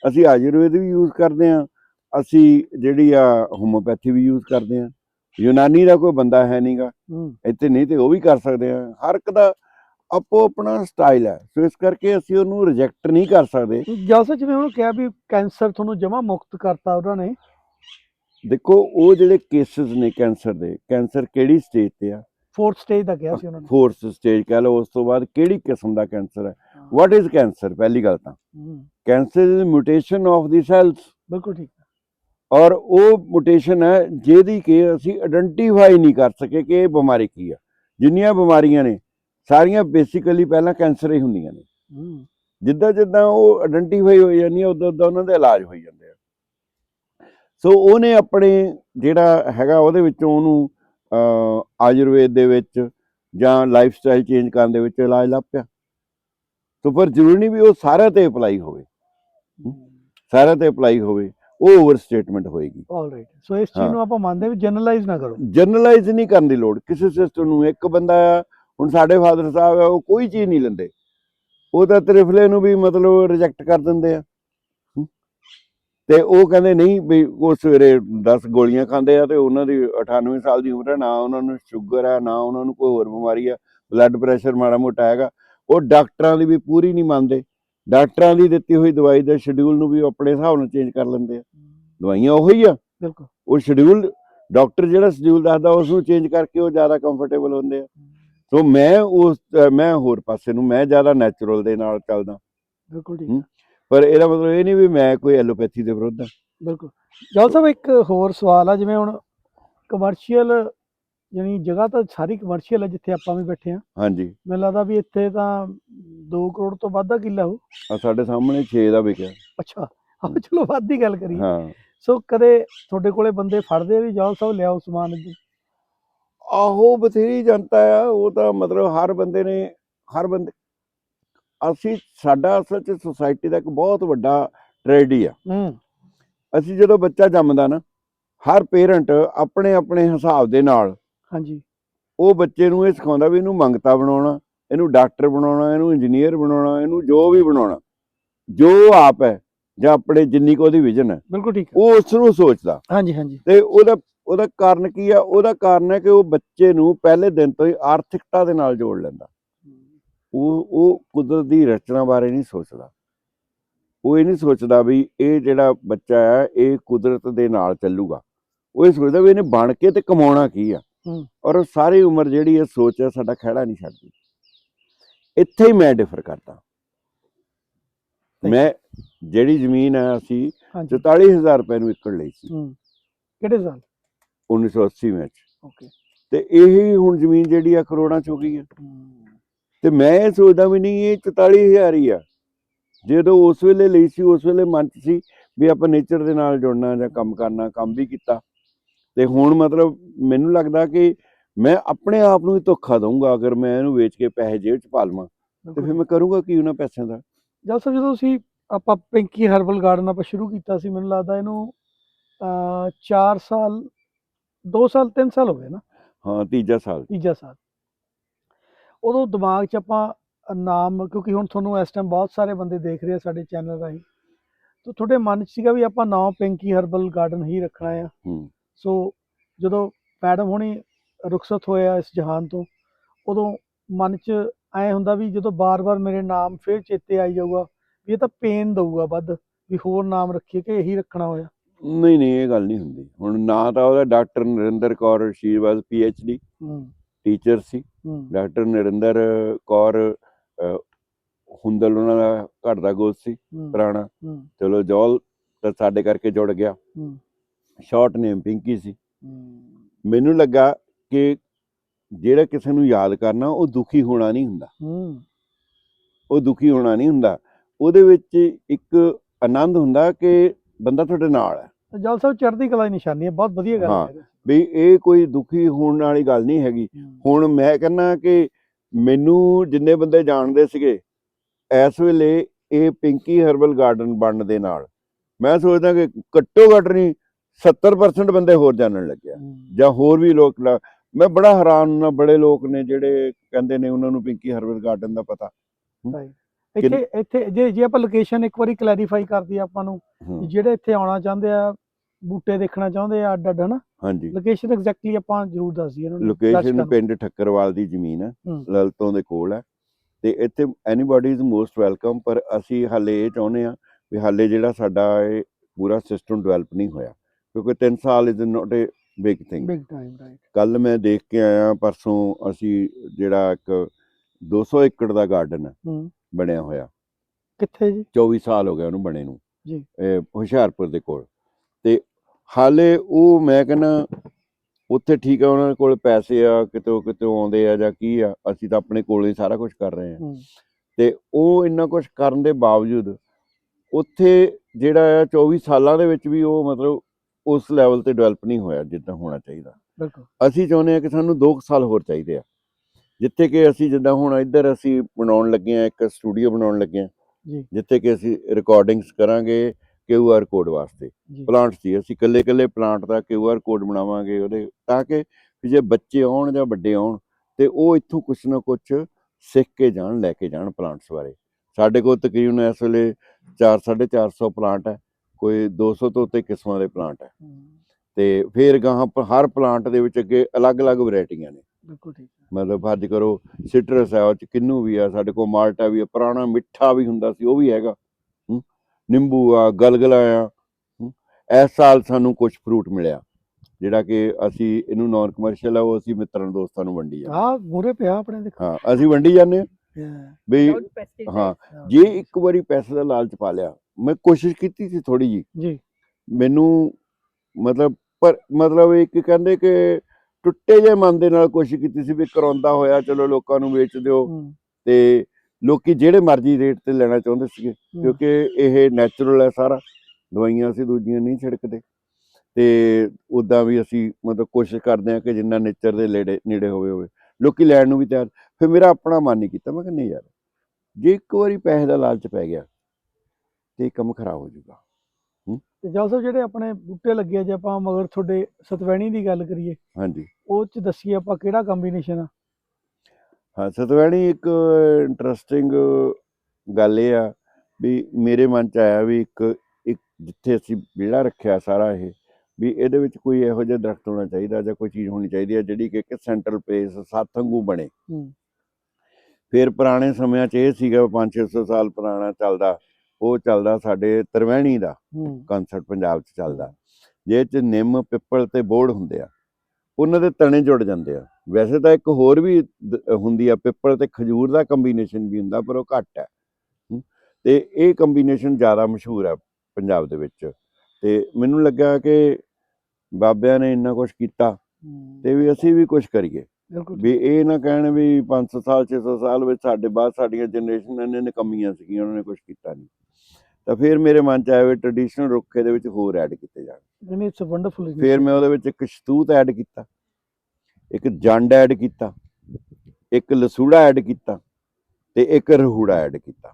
ਅਸੀਂ ਆਯੁਰਵੇਦ ਵੀ ਯੂਜ਼ ਕਰਦੇ ਆ, ਅਸੀਂ ਜਿਹੜੀ ਆ ਹੋਮੋਪੈਥੀ ਵੀ ਯੂਜ਼ ਕਰਦੇ ਆ। ਯੂਨਾਨੀ ਦਾ ਕੋਈ ਬੰਦਾ ਹੈ ਨਹੀਂਗਾ। ਇੱਥੇ ਨਹੀਂ ਤੇ ਉਹ ਵੀ ਕਰ ਸਕਦੇ ਆ। ਹਰ ਇੱਕ ਦਾ ਆਪੋ ਆਪਣਾ ਸਟਾਈਲ ਹੈ। ਸੋ ਇਸ ਕਰਕੇ ਅਸੀਂ ਉਹਨੂੰ ਰਿਜੈਕਟ ਨਹੀਂ ਕਰ ਸਕਦੇ। ਜਲਸਾ ਜਿਵੇਂ ਉਹਨੂੰ ਕਿਹਾ ਵੀ ਕੈਂਸਰ ਤੁਹਾਨੂੰ ਜਮਾ ਮੁਕਤ ਕਰਤਾ ਉਹਨਾਂ ਨੇ। ਦੇਖੋ ਉਹ ਜਿਹੜੇ ਕੇਸਿਸ ਨੇ ਕੈਂਸਰ ਦੇ ਕੈਂਸਰ ਕਿਹੜੀ ਸਟੇਜ ਤੇ ਆ? ਫੋਰਥ ਸਟੇਜ ਦਾ ਕਿਹਾ ਸੀ ਉਹਨਾਂ ਨੇ। ਫੋਰਥ ਸਟੇਜ ਕਹ ਲਓ ਉਸ ਤੋਂ ਬਾਅਦ ਕਿਹੜੀ ਕਿਸਮ ਦਾ ਕੈਂਸਰ ਹੈ? ਵਾਟ ਇਜ਼ ਕੈਂਸਰ ਪਹਿਲੀ ਗੱਲ ਤਾਂ। Cancer is mutation of the cells ਬਿਲਕੁਲ ਠੀਕ। ਔਰ ਉਹ ਮਿਊਟੇਸ਼ਨ ਹੈ ਜਿਹਦੀ ਕਿ ਅਸੀਂ ਆਇਡੈਂਟੀਫਾਈ ਨਹੀਂ ਕਰ ਸਕੇ ਕਿ ਇਹ ਬਿਮਾਰੀ ਕੀ ਆ। ਜਿੰਨੀਆਂ ਬਿਮਾਰੀਆਂ ਨੇ ਸਾਰੀਆਂ ਬੇਸਿਕਲੀ ਪਹਿਲਾਂ ਕੈਂਸਰ ਹੀ ਹੁੰਦੀਆਂ ਨੇ। ਜਿੱਦਾਂ ਜਿੱਦਾਂ ਉਹ ਆਇਡੈਂਟੀਫਾਈ ਹੋ ਜਾਂਦੀ ਹੈ ਉਦੋਂ ਉਦੋਂ ਉਹਨਾਂ ਦੇ ਇਲਾਜ ਹੋਈ ਜਾਂਦੇ ਆ ਸੋ ਉਹਨੇ ਆਪਣੇ ਜਿਹੜਾ ਹੈਗਾ ਉਹਦੇ ਵਿੱਚੋਂ ਉਹਨੂੰ ਆਯੁਰਵੇਦ ਦੇ ਵਿੱਚ ਜਾਂ ਲਾਈਫ ਸਟਾਈਲ ਚੇਂਜ ਕਰਨ ਦੇ ਵਿੱਚ ਇਲਾਜ ਲੱਭ ਪਿਆ। ਸੋ ਪਰ ਜ਼ਰੂਰੀ ਨਹੀਂ ਵੀ ਉਹ ਸਾਰਿਆਂ ਤੇ ਅਪਲਾਈ ਹੋਵੇ। ਸਾਰਿਆਂ ਤੇ ਅਪਲਾਈ ਹੋਵੇ। ਉਹ ਓਵਰ ਸਟੇਟਮੈਂਟ ਹੋਏਗੀ ਆਲਰਾਈਟ ਸੋ ਇਸ ਚੀਜ਼ ਹਾਂ। ਨੂੰ ਆਪਾਂ ਮੰਨਦੇ ਵੀ ਜਨਰਲਾਈਜ਼ ਨਾ ਕਰੋ। ਜਨਰਲਾਈਜ਼ ਨਹੀਂ ਕਰਨ ਦੀ ਲੋੜ। ਕਿਸੇ ਸਿਸਟਮ ਨੂੰ ਇੱਕ ਬੰਦਾ ਹੁਣ ਸਾਡੇ ਫਾਦਰ ਸਾਹਿਬ ਆ ਉਹ ਕੋਈ ਚੀਜ਼ ਨਹੀਂ ਲੈਂਦੇ। ਉਹ ਤਾਂ ਤ੍ਰਿਫਲੇ ਨੂੰ ਵੀ ਮਤਲਬ ਰਿਜੈਕਟ ਕਰ ਦਿੰਦੇ ਆ। ਤੇ ਉਹ ਕਹਿੰਦੇ ਨਹੀਂ ਵੀ ਉਹ ਸਵੇਰੇ 10 ਗੋਲੀਆਂ ਖਾਂਦੇ ਆ ਤੇ ਉਹਨਾਂ ਦੀ 98 ਸਾਲ ਦੀ ਉਮਰ ਹੈ ਨਾ ਉਹਨਾਂ ਨੂੰ ਸ਼ੂਗਰ ਆ ਨਾ ਉਹਨਾਂ ਨੂੰ ਕੋਈ ਹੋਰ ਬਿਮਾਰੀ ਆ ਬਲੱਡ ਪ੍ਰੈਸ਼ਰ ਮਾੜਾ ਮੋਟਾ ਹੈਗਾ। ਉਹ ਡਾਕਟਰਾਂ ਦੀ ਵੀ ਪੂਰੀ ਨਹੀਂ ਮੰਨਦੇ। ਡਾਕਟਰਾਂ ਦੀ ਦਿੱਤੀ ਹੋਈ ਦਵਾਈ ਦੇ ਸ਼ਡਿਊਲ ਨੂੰ ਵੀ ਆਪਣੇ ਹਿਸਾਬ ਨਾਲ ਚੇਂਜ ਕਰ ਲੈਂਦੇ ਆ। ਦਵਾਈਆਂ ਉਹੀ ਆ। ਬਿਲਕੁਲ। ਉਹ ਸ਼ਡਿਊਲ ਡਾਕਟਰ ਜਿਹੜਾ ਸ਼ਡਿਊਲ ਦੱਸਦਾ ਉਸ ਨੂੰ ਚੇਂਜ ਕਰਕੇ ਉਹ ਜ਼ਿਆਦਾ ਕੰਫਰਟੇਬਲ ਹੁੰਦੇ ਆ। ਸੋ ਮੈਂ ਉਸ ਮੈਂ ਹੋਰ ਪਾਸੇ ਨੂੰ ਮੈਂ ਜ਼ਿਆਦਾ ਨੈਚੁਰਲ ਦੇ ਨਾਲ ਚੱਲਦਾ। ਬਿਲਕੁਲ ਠੀਕ। ਪਰ ਇਹਦਾ ਮਤਲਬ ਇਹ ਨਹੀਂ ਵੀ ਮੈਂ ਕੋਈ ਐਲੋਪੈਥੀ ਦੇ ਵਿਰੁੱਧ ਹਾਂ ਬਿਲਕੁਲ। ਜਲ ਸਾਹਿਬ ਇੱਕ ਹੋਰ ਸਵਾਲ ਆ ਜਿਵੇਂ ਹੁਣ ਕਮਰਸ਼ੀਅਲ ਯਾਨੀ ਜਗ੍ਹਾ ਤਾਂ ਸਾਰੀ ਕਮਰਸ਼ੀਅਲ ਹੈ ਜਿੱਥੇ ਆਪਾਂ ਵੀ ਬੈਠੇ ਆ ਹਾਂਜੀ। ਮੈਨੂੰ ਲੱਗਦਾ ਵੀ ਇੱਥੇ ਤਾਂ 2 ਕਰੋੜ ਤੋਂ ਵੱਧ ਦਾ ਕਿੱਲਾ ਹੋ ਆ ਸਾਡੇ ਸਾਹਮਣੇ 6 ਦਾ ਵਿਕਿਆ। ਅੱਛਾ ਆਹ ਚਲੋ ਵੱਧ ਦੀ ਗੱਲ ਕਰੀਏ। ਹਾਂ। ਸੋ ਕਦੇ ਤੁਹਾਡੇ ਕੋਲੇ ਬੰਦੇ ਫੜਦੇ ਆ ਵੀ ਜਾਓ ਸਾਹਿਬ ਲਿਆਓ ਸਮਾਨ ਇੱਧਰ? ਆਹੋ ਬਥੇਰੀ ਜਨਤਾ ਆ ਉਹ ਤਾਂ ਮਤਲਬ ਹਰ ਬੰਦੇ ਨੇ ਹਰ ਬੰਦੇ ਅਸੀਂ ਸਾਡਾ ਅਸਲ ਚ ਸੁਸਾਇਟੀ ਦਾ ਇੱਕ ਬਹੁਤ ਵੱਡਾ ਟ੍ਰੈਜਡੀ ਆ। ਹੂੰ। ਅਸੀਂ ਜਦੋਂ ਬੱਚਾ ਜੰਮਦਾ ਨਾ ਹਰ ਪੇਰੈਂਟ ਆਪਣੇ ਆਪਣੇ ਹਿਸਾਬ ਦੇ ਨਾਲ ਹਾਂਜੀ। ਉਹ ਬੱਚੇ ਨੂੰ ਇਹ ਸਿਖਾਉਂਦਾ ਵੀ ਇਹਨੂੰ ਮੰਗਤਾ ਬਣਾਉਣਾ ਇਹਨੂੰ ਡਾਕਟਰ ਬਣਾਉਣਾ ਇਹਨੂੰ ਇੰਜੀਨੀਅਰ ਬਣਾਉਣਾ ਇਹਨੂੰ ਜੋ ਵੀ ਬਣਾਉਣਾ ਜੋ ਆਪ ਹੈ ਜਾਂ ਆਪਣੇ ਜਿੰਨੀ ਕੁ ਉਹਦੀ ਵਿਜ਼ਨ ਹੈ ਬਿਲਕੁਲ ਠੀਕ ਉਹ ਉਸ ਨੂੰ ਸੋਚਦਾ। ਹਾਂਜੀ ਹਾਂਜੀ। ਤੇ ਉਹਦਾ ਉਹਦਾ ਕਾਰਨ ਕੀ ਆ? ਉਹਦਾ ਕਾਰਨ ਹੈ ਕਿ ਉਹ ਬੱਚੇ ਨੂੰ ਪਹਿਲੇ ਦਿਨ ਤੋਂ ਹੀ ਆਰਥਿਕਤਾ ਦੇ ਨਾਲ ਜੋੜ ਲੈਂਦਾ। ਉਹ ਉਹ ਕੁਦਰਤ ਦੀ ਰਚਨਾ ਬਾਰੇ ਨਹੀਂ ਸੋਚਦਾ। ਉਹ ਇਹ ਨਹੀਂ ਸੋਚਦਾ ਵੀ ਇਹ ਜਿਹੜਾ ਬੱਚਾ ਹੈ ਇਹ ਕੁਦਰਤ ਦੇ ਨਾਲ ਚੱਲੂਗਾ। ਉਹ ਇਹ ਸੋਚਦਾ ਵੀ ਇਹਨੇ ਬਣ ਕੇ ਤੇ ਕਮਾਉਣਾ ਕੀ ਆ। ਔਰ ਸਾਰੀ ਉਮਰ ਜਿਹੜੀ ਇਹ ਸੋਚ ਹੈ ਸਾਡਾ ਖਹਿੜਾ ਨਹੀਂ ਛੱਡਦੀ। ਇੱਥੇ ਹੀ ਮੈਂ ਡਿਫਰ ਕਰਦਾ। ਮੈਂ ਜਿਹੜੀ ਜ਼ਮੀਨ ਹੈ ਅਸੀਂ ਹਾਂਜੀ। 44000 ਰੁਪਏ ਨੂੰ ਏਕੜ ਲਈ ਸੀ। ਹੂੰ। ਕਿਹੜੇ ਸਾਲ? 1980 ਵਿੱਚ। ਓਕੇ। ਤੇ ਇਹੀ ਹੁਣ ਜ਼ਮੀਨ ਜਿਹੜੀ ਆ ਕਰੋੜਾਂ ਚ ਹੋ ਗਈ ਆ। ਤੇ ਮੈਂ ਇਹ ਸੋਚਦਾ ਵੀ ਨਹੀਂ ਇਹ 44000 ਹੀ ਆ। ਜਦੋਂ ਉਸ ਵੇਲੇ ਲਈ ਸੀ ਉਸ ਵੇਲੇ ਮਨ ਚ ਸੀ ਵੀ ਆਪਾਂ ਨੇਚਰ ਦੇ ਨਾਲ ਜੁੜਨਾ ਜਾਂ ਕੰਮ ਕਰਨਾ ਕੰਮ ਵੀ ਕੀਤਾ। ਤੇ ਹੁਣ ਮਤਲਬ ਮੈਨੂੰ ਲੱਗਦਾ ਕਿ ਮੈਂ ਆਪਣੇ ਆਪ ਨੂੰ ਹੀ ਧੋਖਾ ਦਊਂਗਾ ਅਗਰ ਮੈਂ ਇਹਨੂੰ ਵੇਚ ਕੇ ਪੈਸੇ ਜੇਬ ਚ ਪਾ ਲਵਾਂ ਤੇ ਫਿਰ ਮੈਂ ਕਰੂੰਗਾ ਕੀ ਉਹਨਾਂ ਪੈਸਿਆਂ ਦਾ? ਜਦ ਸਰ ਜਦੋਂ ਅਸੀਂ ਆਪਾਂ ਪਿੰਕੀ ਹਰਬਲ ਗਾਰਡਨ ਆਪਾਂ ਸ਼ੁਰੂ ਕੀਤਾ ਸੀ ਮੈਨੂੰ ਲੱਗਦਾ ਇਹਨੂੰ 4 ਸਾਲ 2 ਸਾਲ 3 ਸਾਲ ਹੋ ਗਏ ਨਾ? ਹਾਂ ਤੀਜਾ ਸਾਲ। ਤੀਜਾ ਸਾਲ। ਉਦੋਂ ਦਿਮਾਗ 'ਚ ਆਪਾਂ ਨਾਮ ਕਿਉਂਕਿ ਹੁਣ ਤੁਹਾਨੂੰ ਇਸ ਟਾਈਮ ਬਹੁਤ ਸਾਰੇ ਬੰਦੇ ਦੇਖ ਰਹੇ ਆ ਸਾਡੇ ਚੈਨਲ ਰਾਹੀਂ ਤਾਂ ਤੁਹਾਡੇ ਮਨ 'ਚ ਸੀਗਾ ਵੀ ਆਪਾਂ ਨਾਮ ਪਿੰਕੀ ਹਰਬਲ ਗਾਰਡਨ ਹੀ ਰੱਖਣਾ ਆ। ਹੂੰ। ਸੋ ਜਦੋਂ ਮੈਡਮ ਹੁਣੀ ਰੁਖਸਤ ਹੋਇਆ ਇਸ ਜਹਾਨ ਤੋਂ ਉਦੋਂ ਮਨ 'ਚ ਐ ਹੁੰਦਾ ਵੀ ਜਦੋਂ ਬਾਰ-ਬਾਰ ਮੇਰੇ ਨਾਮ ਫੇਰ ਚੇਤੇ ਆਈ ਜਾਊਗਾ ਵੀ ਇਹ ਤਾਂ ਪੇਨ ਦਊਗਾ ਵੱਧ ਵੀ ਹੋਰ ਨਾਮ ਰੱਖੀਏ ਕਿ ਇਹੀ ਰੱਖਣਾ ਹੋਇਆ। ਨਹੀਂ ਨਹੀਂ ਇਹ ਗੱਲ ਨਹੀਂ ਹੁੰਦੀ। ਹੁਣ ਨਾ ਤਾਂ ਉਹਦਾ doctor Narinder Kaur she was P H D ਹੂੰ। ਟੀਚਰ ਸੀ। ਡਾਕਟਰ ਨਰਿੰਦਰ ਕੌਰ ਹੁੰਦਲ ਉਹਨਾਂ ਦਾ ਘਰ ਦਾ ਗੋਤ ਸੀ ਪੁਰਾਣਾ। ਚਲੋ ਜੌਲ ਤਾਂ ਸਾਡੇ ਕਰਕੇ ਜੁੜ ਗਿਆ। ਸ਼ਾਰਟ ਨੇਮ ਪਿੰਕੀ ਸੀ। ਮੈਨੂੰ ਲੱਗਾ ਕਿ ਜਿਹੜਾ ਕਿਸੇ ਨੂੰ ਯਾਦ ਕਰਨਾ ਉਹ ਦੁਖੀ ਹੋਣਾ ਨਹੀਂ ਹੁੰਦਾ। ਉਹ ਦੁਖੀ ਹੋਣਾ ਨਹੀਂ ਹੁੰਦਾ। ਉਹਦੇ ਵਿੱਚ ਇੱਕ ਆਨੰਦ ਹੁੰਦਾ ਕਿ ਬੰਦਾ ਤੁਹਾਡੇ ਨਾਲ ਹੈ। ਜਲ ਸਾਹਿਬ ਚੜ੍ਹਦੀ ਕਲਾ ਦੀ ਨਿਸ਼ਾਨੀ ਹੈ ਬਹੁਤ ਵਧੀਆ ਗੱਲ ਹਾਂ। ਵੀ ਇਹ ਕੋਈ ਦੁਖੀ ਹੋਣ ਵਾਲੀ ਗੱਲ ਨਹੀਂ ਹੈਗੀ। ਹੁਣ ਮੈਂ ਕਹਿੰਦਾ ਕਿ ਮੈਨੂੰ ਜਿੰਨੇ ਬੰਦੇ ਜਾਣਦੇ ਸੀਗੇ ਇਸ ਵੇਲੇ ਇਹ ਪਿੰਕੀ ਹਰਬਲ ਗਾਰਡਨ ਬਣਨ ਦੇ ਨਾਲ ਮੈਂ ਸੋਚਦਾ ਕਿ ਘੱਟੋ ਘੱਟ ਨਹੀਂ 70% ਬੰਦੇ ਹੋਰ ਜਾਣਨ ਲੱਗਿਆ ਜਾਂ ਹੋਰ ਵੀ ਲੋਕ ਮੈਂ ਬੜਾ ਹੈਰਾਨ ਨਾ ਬੜੇ ਲੋਕ ਨੇ ਜਿਹੜੇ ਕਹਿੰਦੇ ਨੇ ਉਹਨਾਂ ਨੂੰ ਪਿੰਕੀ ਹਰਬਲ ਗਾਰਡਨ ਦਾ ਪਤਾ। ਇੱਥੇ ਇੱਥੇ ਜੇ ਜੇ ਆਪਾਂ ਲੋਕੇਸ਼ਨ ਇੱਕ ਵਾਰੀ ਕਲੈਰੀਫਾਈ ਕਰਦੀ ਆਪਾਂ ਨੂੰ ਜਿਹੜੇ ਇੱਥੇ ਆਉਣਾ ਚਾਹੁੰਦੇ ਆ ਬੂਟੇ ਦੇਖਣਾ ਚਾਹੁੰਦੇ ਆ ਅੱਡ ਅੱਡ ਹਨਾ? ਹਾਂਜੀ। ਲੋਕੇਸ਼ਨ ਐਗਜ਼ੈਕਟਲੀ ਆਪਾਂ ਜ਼ਰੂਰ ਦੱਸ ਦਈਏ ਇਹਨਾਂ ਨੂੰ ਲੋਕੇਸ਼ਨ। ਪਿੰਡ ਠੱਕਰਵਾਲ ਦੀ ਜ਼ਮੀਨ ਹੂੰ। ਲਲਤੋਂ ਦੇ ਕੋਲ ਹੈ ਤੇ ਇੱਥੇ ਐਨੀਬਾਡੀ ਇਜ਼ ਮੋਸਟ ਵੈਲਕਮ ਪਰ ਅਸੀਂ ਹਾਲੇ ਇਹ ਚਾਹੁੰਦੇ ਆ ਵੀ ਹਾਲੇ ਜਿਹੜਾ ਸਾਡਾ ਇਹ ਪੂਰਾ ਸਿਸਟਮ ਡਿਵੈਲਪ ਨਹੀਂ ਹੋਇਆ। ਕਿਉਂਕਿ 3 ਸਾਲ is not a big thing big time right ਕੱਲ ਮੈਂ ਦੇਖ ਕੇ ਆਇਆ ਪਰਸੋਂ ਅਸੀਂ ਜਿਹੜਾ ਇੱਕ 200 ਏਕੜ ਦਾ ਗਾਰਡਨ ਹੈ। ਹੂੰ ਬਣਿਆ ਹੋਇਆ। ਕਿੱਥੇ ਜੀ? 24 ਸਾਲ ਹੋ ਗਏ ਉਹਨੂੰ ਬਣੇ ਨੂੰ। ਜੀ। ਇਹ ਹੁਸ਼ਿਆਰਪੁਰ ਦੇ ਕੋਲ। ਤੇ ਹਾਲੇ ਉਹ ਮੈਂ ਕਹਿੰਦਾ ਉੱਥੇ ਠੀਕ ਆ ਉਹਨਾਂ ਕੋਲ ਪੈਸੇ ਆ ਕਿਤੇ ਕਿਤੇ ਆਉਂਦੇ ਆ ਜਾਂ ਕੀ ਆ ਅਸੀਂ ਤਾਂ ਆਪਣੇ ਕੋਲੋਂ ਹੀ ਸਾਰਾ ਕੁਝ ਕਰ ਰਹੇ ਹਾਂ ਹੂੰ। ਤੇ ਉਹ ਇੰਨਾ ਕੁਝ ਕਰਨ ਦੇ ਬਾਵਜੂਦ ਉੱਥੇ ਜਿਹੜਾ ਆ 24 ਸਾਲਾਂ ਦੇ ਵਿੱਚ ਵੀ ਉਹ ਮਤਲਬ ਉਸ ਲੈਵਲ ਤੇ ਡਿਵੈਲਪ ਨਹੀਂ ਹੋਇਆ ਜਿੱਦਾਂ ਹੋਣਾ ਚਾਹੀਦਾ। ਬਿਲਕੁਲ। ਅਸੀਂ ਚਾਹੁੰਦੇ ਆ ਕਿ ਸਾਨੂੰ 2 ਸਾਲ ਹੋਰ ਚਾਹੀਦੇ ਆ। ਜਿੱਥੇ ਕਿ ਅਸੀਂ ਜਿੱਦਾਂ ਹੁਣ ਇੱਧਰ ਅਸੀਂ ਬਣਾਉਣ ਲੱਗੇ ਆ ਇੱਕ ਸਟੂਡੀਓ ਬਣਾਉਣ ਲੱਗੇ ਆ ਜੀ। ਜਿੱਥੇ ਕਿ ਅਸੀਂ ਰਿਕਾਰਡਿੰਗਸ ਕਰਾਂਗੇ ਕਿਊਆਰ ਕੋਡ ਵਾਸਤੇ। ਪਲਾਂਟਸ ਦੀ ਅਸੀਂ ਇਕੱਲੇ ਇਕੱਲੇ ਪਲਾਂਟ ਦਾ ਕਿਊਆਰ ਕੋਡ ਬਣਾਵਾਂਗੇ ਉਹਦੇ ਤਾਂ ਕਿ ਜੇ ਬੱਚੇ ਆਉਣ ਜਾਂ ਵੱਡੇ ਆਉਣ ਤੇ ਉਹ ਇੱਥੋਂ ਕੁਝ ਨਾ ਕੁਝ ਸਿੱਖ ਕੇ ਜਾਣ ਲੈ ਕੇ ਜਾਣ ਪਲਾਂਟਸ ਬਾਰੇ। ਸਾਡੇ ਕੋਲ ਤਕਰੀਬਨ ਇਸ ਵੇਲੇ 4 450 ਪਲਾਂਟ ਹੈ। ਕੋਈ 200 ਤੋਂ ਉੱਤੇ ਕਿਸਮਾਂ ਦੇ ਪਲਾਂਟ ਹੈ। ਹੂੰ, ਤੇ ਫਿਰ ਗਾਹਾਂ ਹਰ ਪਲਾਂਟ ਦੇ ਵਿੱਚ ਅੱਗੇ ਅਲੱਗ-ਅਲੱਗ ਵੈਰਾਈਟੀਆਂ ਨੇ। ਬਿਲਕੁਲ ਠੀਕ ਹੈ। ਮਤਲਬ ਫਰਜ਼ ਕਰੋ ਸਿਟਰਸ ਹੈ ਉਹ ਚ ਕਿੰਨੂ ਵੀ ਆ ਸਾਡੇ ਕੋਲ ਮਾਲਟਾ ਵੀ ਆ ਪੁਰਾਣਾ ਮਿੱਠਾ ਵੀ ਹੁੰਦਾ ਸੀ ਉਹ ਵੀ ਹੈਗਾ। ਹੂੰ। ਨਿੰਬੂ ਆ ਗਲਗਲਾ ਆ ਹੂੰ। ਇਸ ਸਾਲ ਸਾਨੂੰ ਕੁਝ ਫਰੂਟ ਮਿਲਿਆ ਜਿਹੜਾ ਕਿ ਅਸੀਂ ਇਹਨੂੰ ਨਾਨ ਕਮਰਸ਼ੀਅਲ ਆ ਉਹ ਅਸੀਂ ਮਿੱਤਰਾਂ ਦੋਸਤਾਂ ਨੂੰ ਵੰਡੀ ਆ ਆ ਮੂਰੇ ਪਿਆ ਆਪਣੇ ਦੇਖੋ ਹਾਂ ਅਸੀਂ ਵੰਡੀ ਜਾਂਦੇ ਹਾਂ। ਵੀ pesticides. ਹਾਂ ਜੇ ਇੱਕ ਵਾਰੀ ਪੈਸੇ ਦਾ ਲਾਲਚ ਪਾ ਲਿਆ ਮੈਂ ਕੋਸ਼ਿਸ਼ ਕੀਤੀ ਸੀ ਥੋੜੀ ਜੀ ਜੀ। ਮੈਨੂੰ ਮਤਲਬ ਪਰ ਮਤਲਬ ਇੱਕ ਕਹਿੰਦੇ ਕਿ ਟੁੱਟੇ ਜੇ ਮਨ ਦੇ ਨਾਲ ਕੋਸ਼ਿਸ਼ ਕੀਤੀ ਸੀ ਵੀ ਕਰਾਉਂਦਾ ਹੋਇਆ ਚਲੋ ਲੋਕਾਂ ਨੂੰ ਵੇਚ ਦਿਓ। ਤੇ ਲੋਕੀ ਜਿਹੜੇ ਮਰਜ਼ੀ ਰੇਟ ਤੇ ਲੈਣਾ ਚਾਹੁੰਦੇ ਸੀਗੇ ਕਿਉਂਕਿ ਇਹ ਨੈਚੁਰਲ ਹੈ ਸਾਰਾ ਦਵਾਈਆਂ ਅਸੀਂ ਦੂਜੀਆਂ ਨਹੀਂ ਛਿੜਕਦੇ। ਤੇ ਉਦਾਂ ਵੀ ਅਸੀਂ ਮਤਲਬ ਕੋਸ਼ਿਸ਼ ਕਰਦੇ ਹਾਂ ਕਿ ਜਿੰਨਾ ਨੇਚਰ ਦੇ ਨੇੜੇ ਨੇੜੇ ਹੋਵੇ ਹੋਵੇ। ਲੋਕੀ ਲੈਣ ਨੂੰ ਵੀ ਤਿਆਰ। ਫਿਰ ਮੇਰਾ ਆਪਣਾ ਮਨ ਨਹੀਂ ਕੀਤਾ। ਮੈਂ ਕਿਹਾ ਨਹੀਂ ਯਾਰ ਜੇ ਇੱਕ ਵਾਰੀ ਪੈਸੇ ਦਾ ਲਾਲਚ ਪੈ ਗਿਆ ਤੇ ਕੰਮ ਖਰਾਬ ਹੋ ਜਾਊਗਾ। ਤੇ ਸਾਹਿਬ ਜਿਹੜੇ ਆਪਣੇ ਬੂਟੇ ਲੱਗੇ ਆ ਜੇ ਆਪਾਂ ਮਗਰ ਤੁਹਾਡੇ ਸਤਵੈਣੀ ਦੀ ਗੱਲ ਕਰੀਏ ਹਾਂਜੀ। ਉਹ ਚ ਦੱਸੀਏ ਆਪਾਂ ਕਿਹੜਾ ਕੰਬੀਨੇਸ਼ਨ ਆ? ਹਾਂ ਸਤਵੈਣੀ ਇੱਕ ਇੰਟਰਸਟਿੰਗ ਗੱਲ ਇਹ ਆ ਵੀ ਮੇਰੇ ਮਨ ਚ ਆਇਆ ਵੀ ਇੱਕ ਇੱਕ ਜਿੱਥੇ ਅਸੀਂ ਵਿਹੜਾ ਰੱਖਿਆ ਸਾਰਾ ਇਹ ਵੀ ਇਹਦੇ ਵਿੱਚ ਕੋਈ ਇਹੋ ਜਿਹਾ ਦਰਖਤ ਹੋਣਾ ਚਾਹੀਦਾ ਜਾਂ ਕੋਈ ਚੀਜ਼ ਹੋਣੀ ਚਾਹੀਦੀ ਹੈ ਜਿਹੜੀ ਕਿ ਇੱਕ ਸੈਂਟਰਲ ਪਲੇਸ ਸੱਤ ਵਾਂਗੂ ਬਣੇ। ਹੂੰ। ਫਿਰ ਪੁਰਾਣੇ ਸਮਿਆਂ 'ਚ ਇਹ ਸੀਗਾ 5-600 ਸਾਲ ਪੁਰਾਣਾ ਚੱਲਦਾ। ਉਹ ਚੱਲਦਾ ਸਾਡੇ ਤਰਵੈਣੀ ਦਾ ਕਨਸਰਟ ਪੰਜਾਬ 'ਚ ਚੱਲਦਾ। ਜੇ 'ਚ ਨਿੰਮ ਪਿੱਪਲ ਤੇ ਬੋੜ ਹੁੰਦੇ ਆ। ਉਹਨਾਂ ਦੇ ਤਣੇ ਜੁੜ ਜਾਂਦੇ ਆ। ਵੈਸੇ ਤਾਂ ਇੱਕ ਹੋਰ ਵੀ ਹੁੰਦੀ ਆ ਪਿੱਪਲ ਤੇ ਖਜੂਰ ਦਾ ਕੰਬੀਨੇਸ਼ਨ ਵੀ ਹੁੰਦਾ ਪਰ ਉਹ ਘੱਟ ਹੈ। ਤੇ ਇਹ ਕੰਬੀਨੇਸ਼ਨ ਜ਼ਿਆਦਾ ਮਸ਼ਹੂਰ ਹੈ ਪੰਜਾਬ ਦੇ ਵਿੱਚ। ਤੇ ਮੈਨੂੰ ਲੱਗਾ ਕਿ ਬਾਬਿਆਂ ਨੇ ਇੰਨਾ ਕੁਝ ਕੀਤਾ ਤੇ ਵੀ ਅਸੀਂ ਵੀ ਕੁਝ ਕਰੀਏ। ਵੀ ਇਹ ਨਾ ਕਹਿਣ ਵੀ 500 ਸਾਲ 600 ਸਾਲ ਵਿੱਚ ਸਾਡੇ ਬਾਅਦ ਸਾਡੀਆਂ ਜਨਰੇਸ਼ਨ ਨੇ ਨਿਕੰਮੀਆਂ ਸੀਗੀਆਂ ਉਹਨਾਂ ਨੇ ਕੁਝ ਕੀਤਾ ਨਹੀਂ ਤਾਂ ਫਿਰ ਮੇਰੇ ਮਨ ਚ ਆਇਆ ਵੀ ਟ੍ਰੈਡੀਸ਼ਨਲ ਰੁੱਖ ਇਹਦੇ ਵਿੱਚ ਹੋਰ ਐਡ ਕੀਤੇ ਜਾਣ। ਨਹੀਂ ਇਟਸ ਵੰਡਰਫੁਲ ਫਿਰ ਮੈਂ ਉਹਦੇ ਵਿੱਚ ਇੱਕ ਸ਼ਤੂਤ ਐਡ ਕੀਤਾ ਇੱਕ ਜੰਡ ਐਡ ਕੀਤਾ ਇੱਕ ਲਸੂੜਾ ਐਡ ਕੀਤਾ ਤੇ ਇੱਕ ਰਹੂੜਾ ਐਡ ਕੀਤਾ।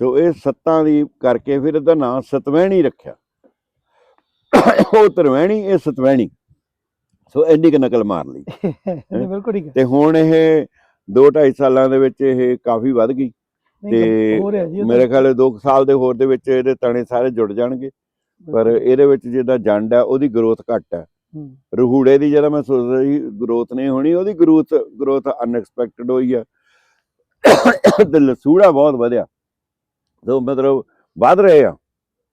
ਸੋ ਇਹ ਸੱਤਾਂ ਦੀ ਕਰਕੇ ਫਿਰ ਇਹਦਾ ਨਾਮ ਸਤਵੈਣੀ ਰੱਖਿਆ। ਉਹ ਤਰਵੈਣੀ ਇਹ ਸਤਵੈਣੀ ਸੋ ਇੰਨੀ ਕੁ ਨਕਲ ਮਾਰ ਲਈ। [LAUGHS] ਬਿਲਕੁਲ ਠੀਕ ਹੈ। ਤੇ ਹੁਣ ਇਹ 2.5 ਸਾਲਾਂ ਦੇ ਵਿੱਚ ਇਹ ਕਾਫੀ ਵੱਧ ਗਈ। ਤੇ ਹੋ ਰਿਹਾ ਜੀ ਇਹ ਤਾਂ- ਮੇਰੇ ਖਿਆਲ 2 ਸਾਲ ਦੇ ਹੋਰ ਦੇ ਵਿੱਚ ਇਹਦੇ ਤਣੇ ਸਾਰੇ ਜੁੜ ਜਾਣਗੇ। ਪਰ ਇਹਦੇ ਵਿੱਚ ਜਿਹਦਾ ਜੰਡ ਹੈ ਉਹਦੀ ਗਰੋਥ ਘੱਟ ਹੈ। ਰਹੂੜੇ ਦੀ ਜਿਹੜਾ ਮੈਂ ਸੋਚਦਾ ਸੀ ਗਰੋਥ ਨਹੀਂ ਹੋਣੀ ਉਹਦੀ ਗਰੋਥ ਗਰੋਥ ਅਨਐਕਸਪੈਕਟਡ ਹੋਈ ਆ। ਤੇ ਲਸੂੜਾ ਬਹੁਤ ਵਧਿਆ। ਸੋ ਮਤਲਬ ਵੱਧ ਰਹੇ ਆ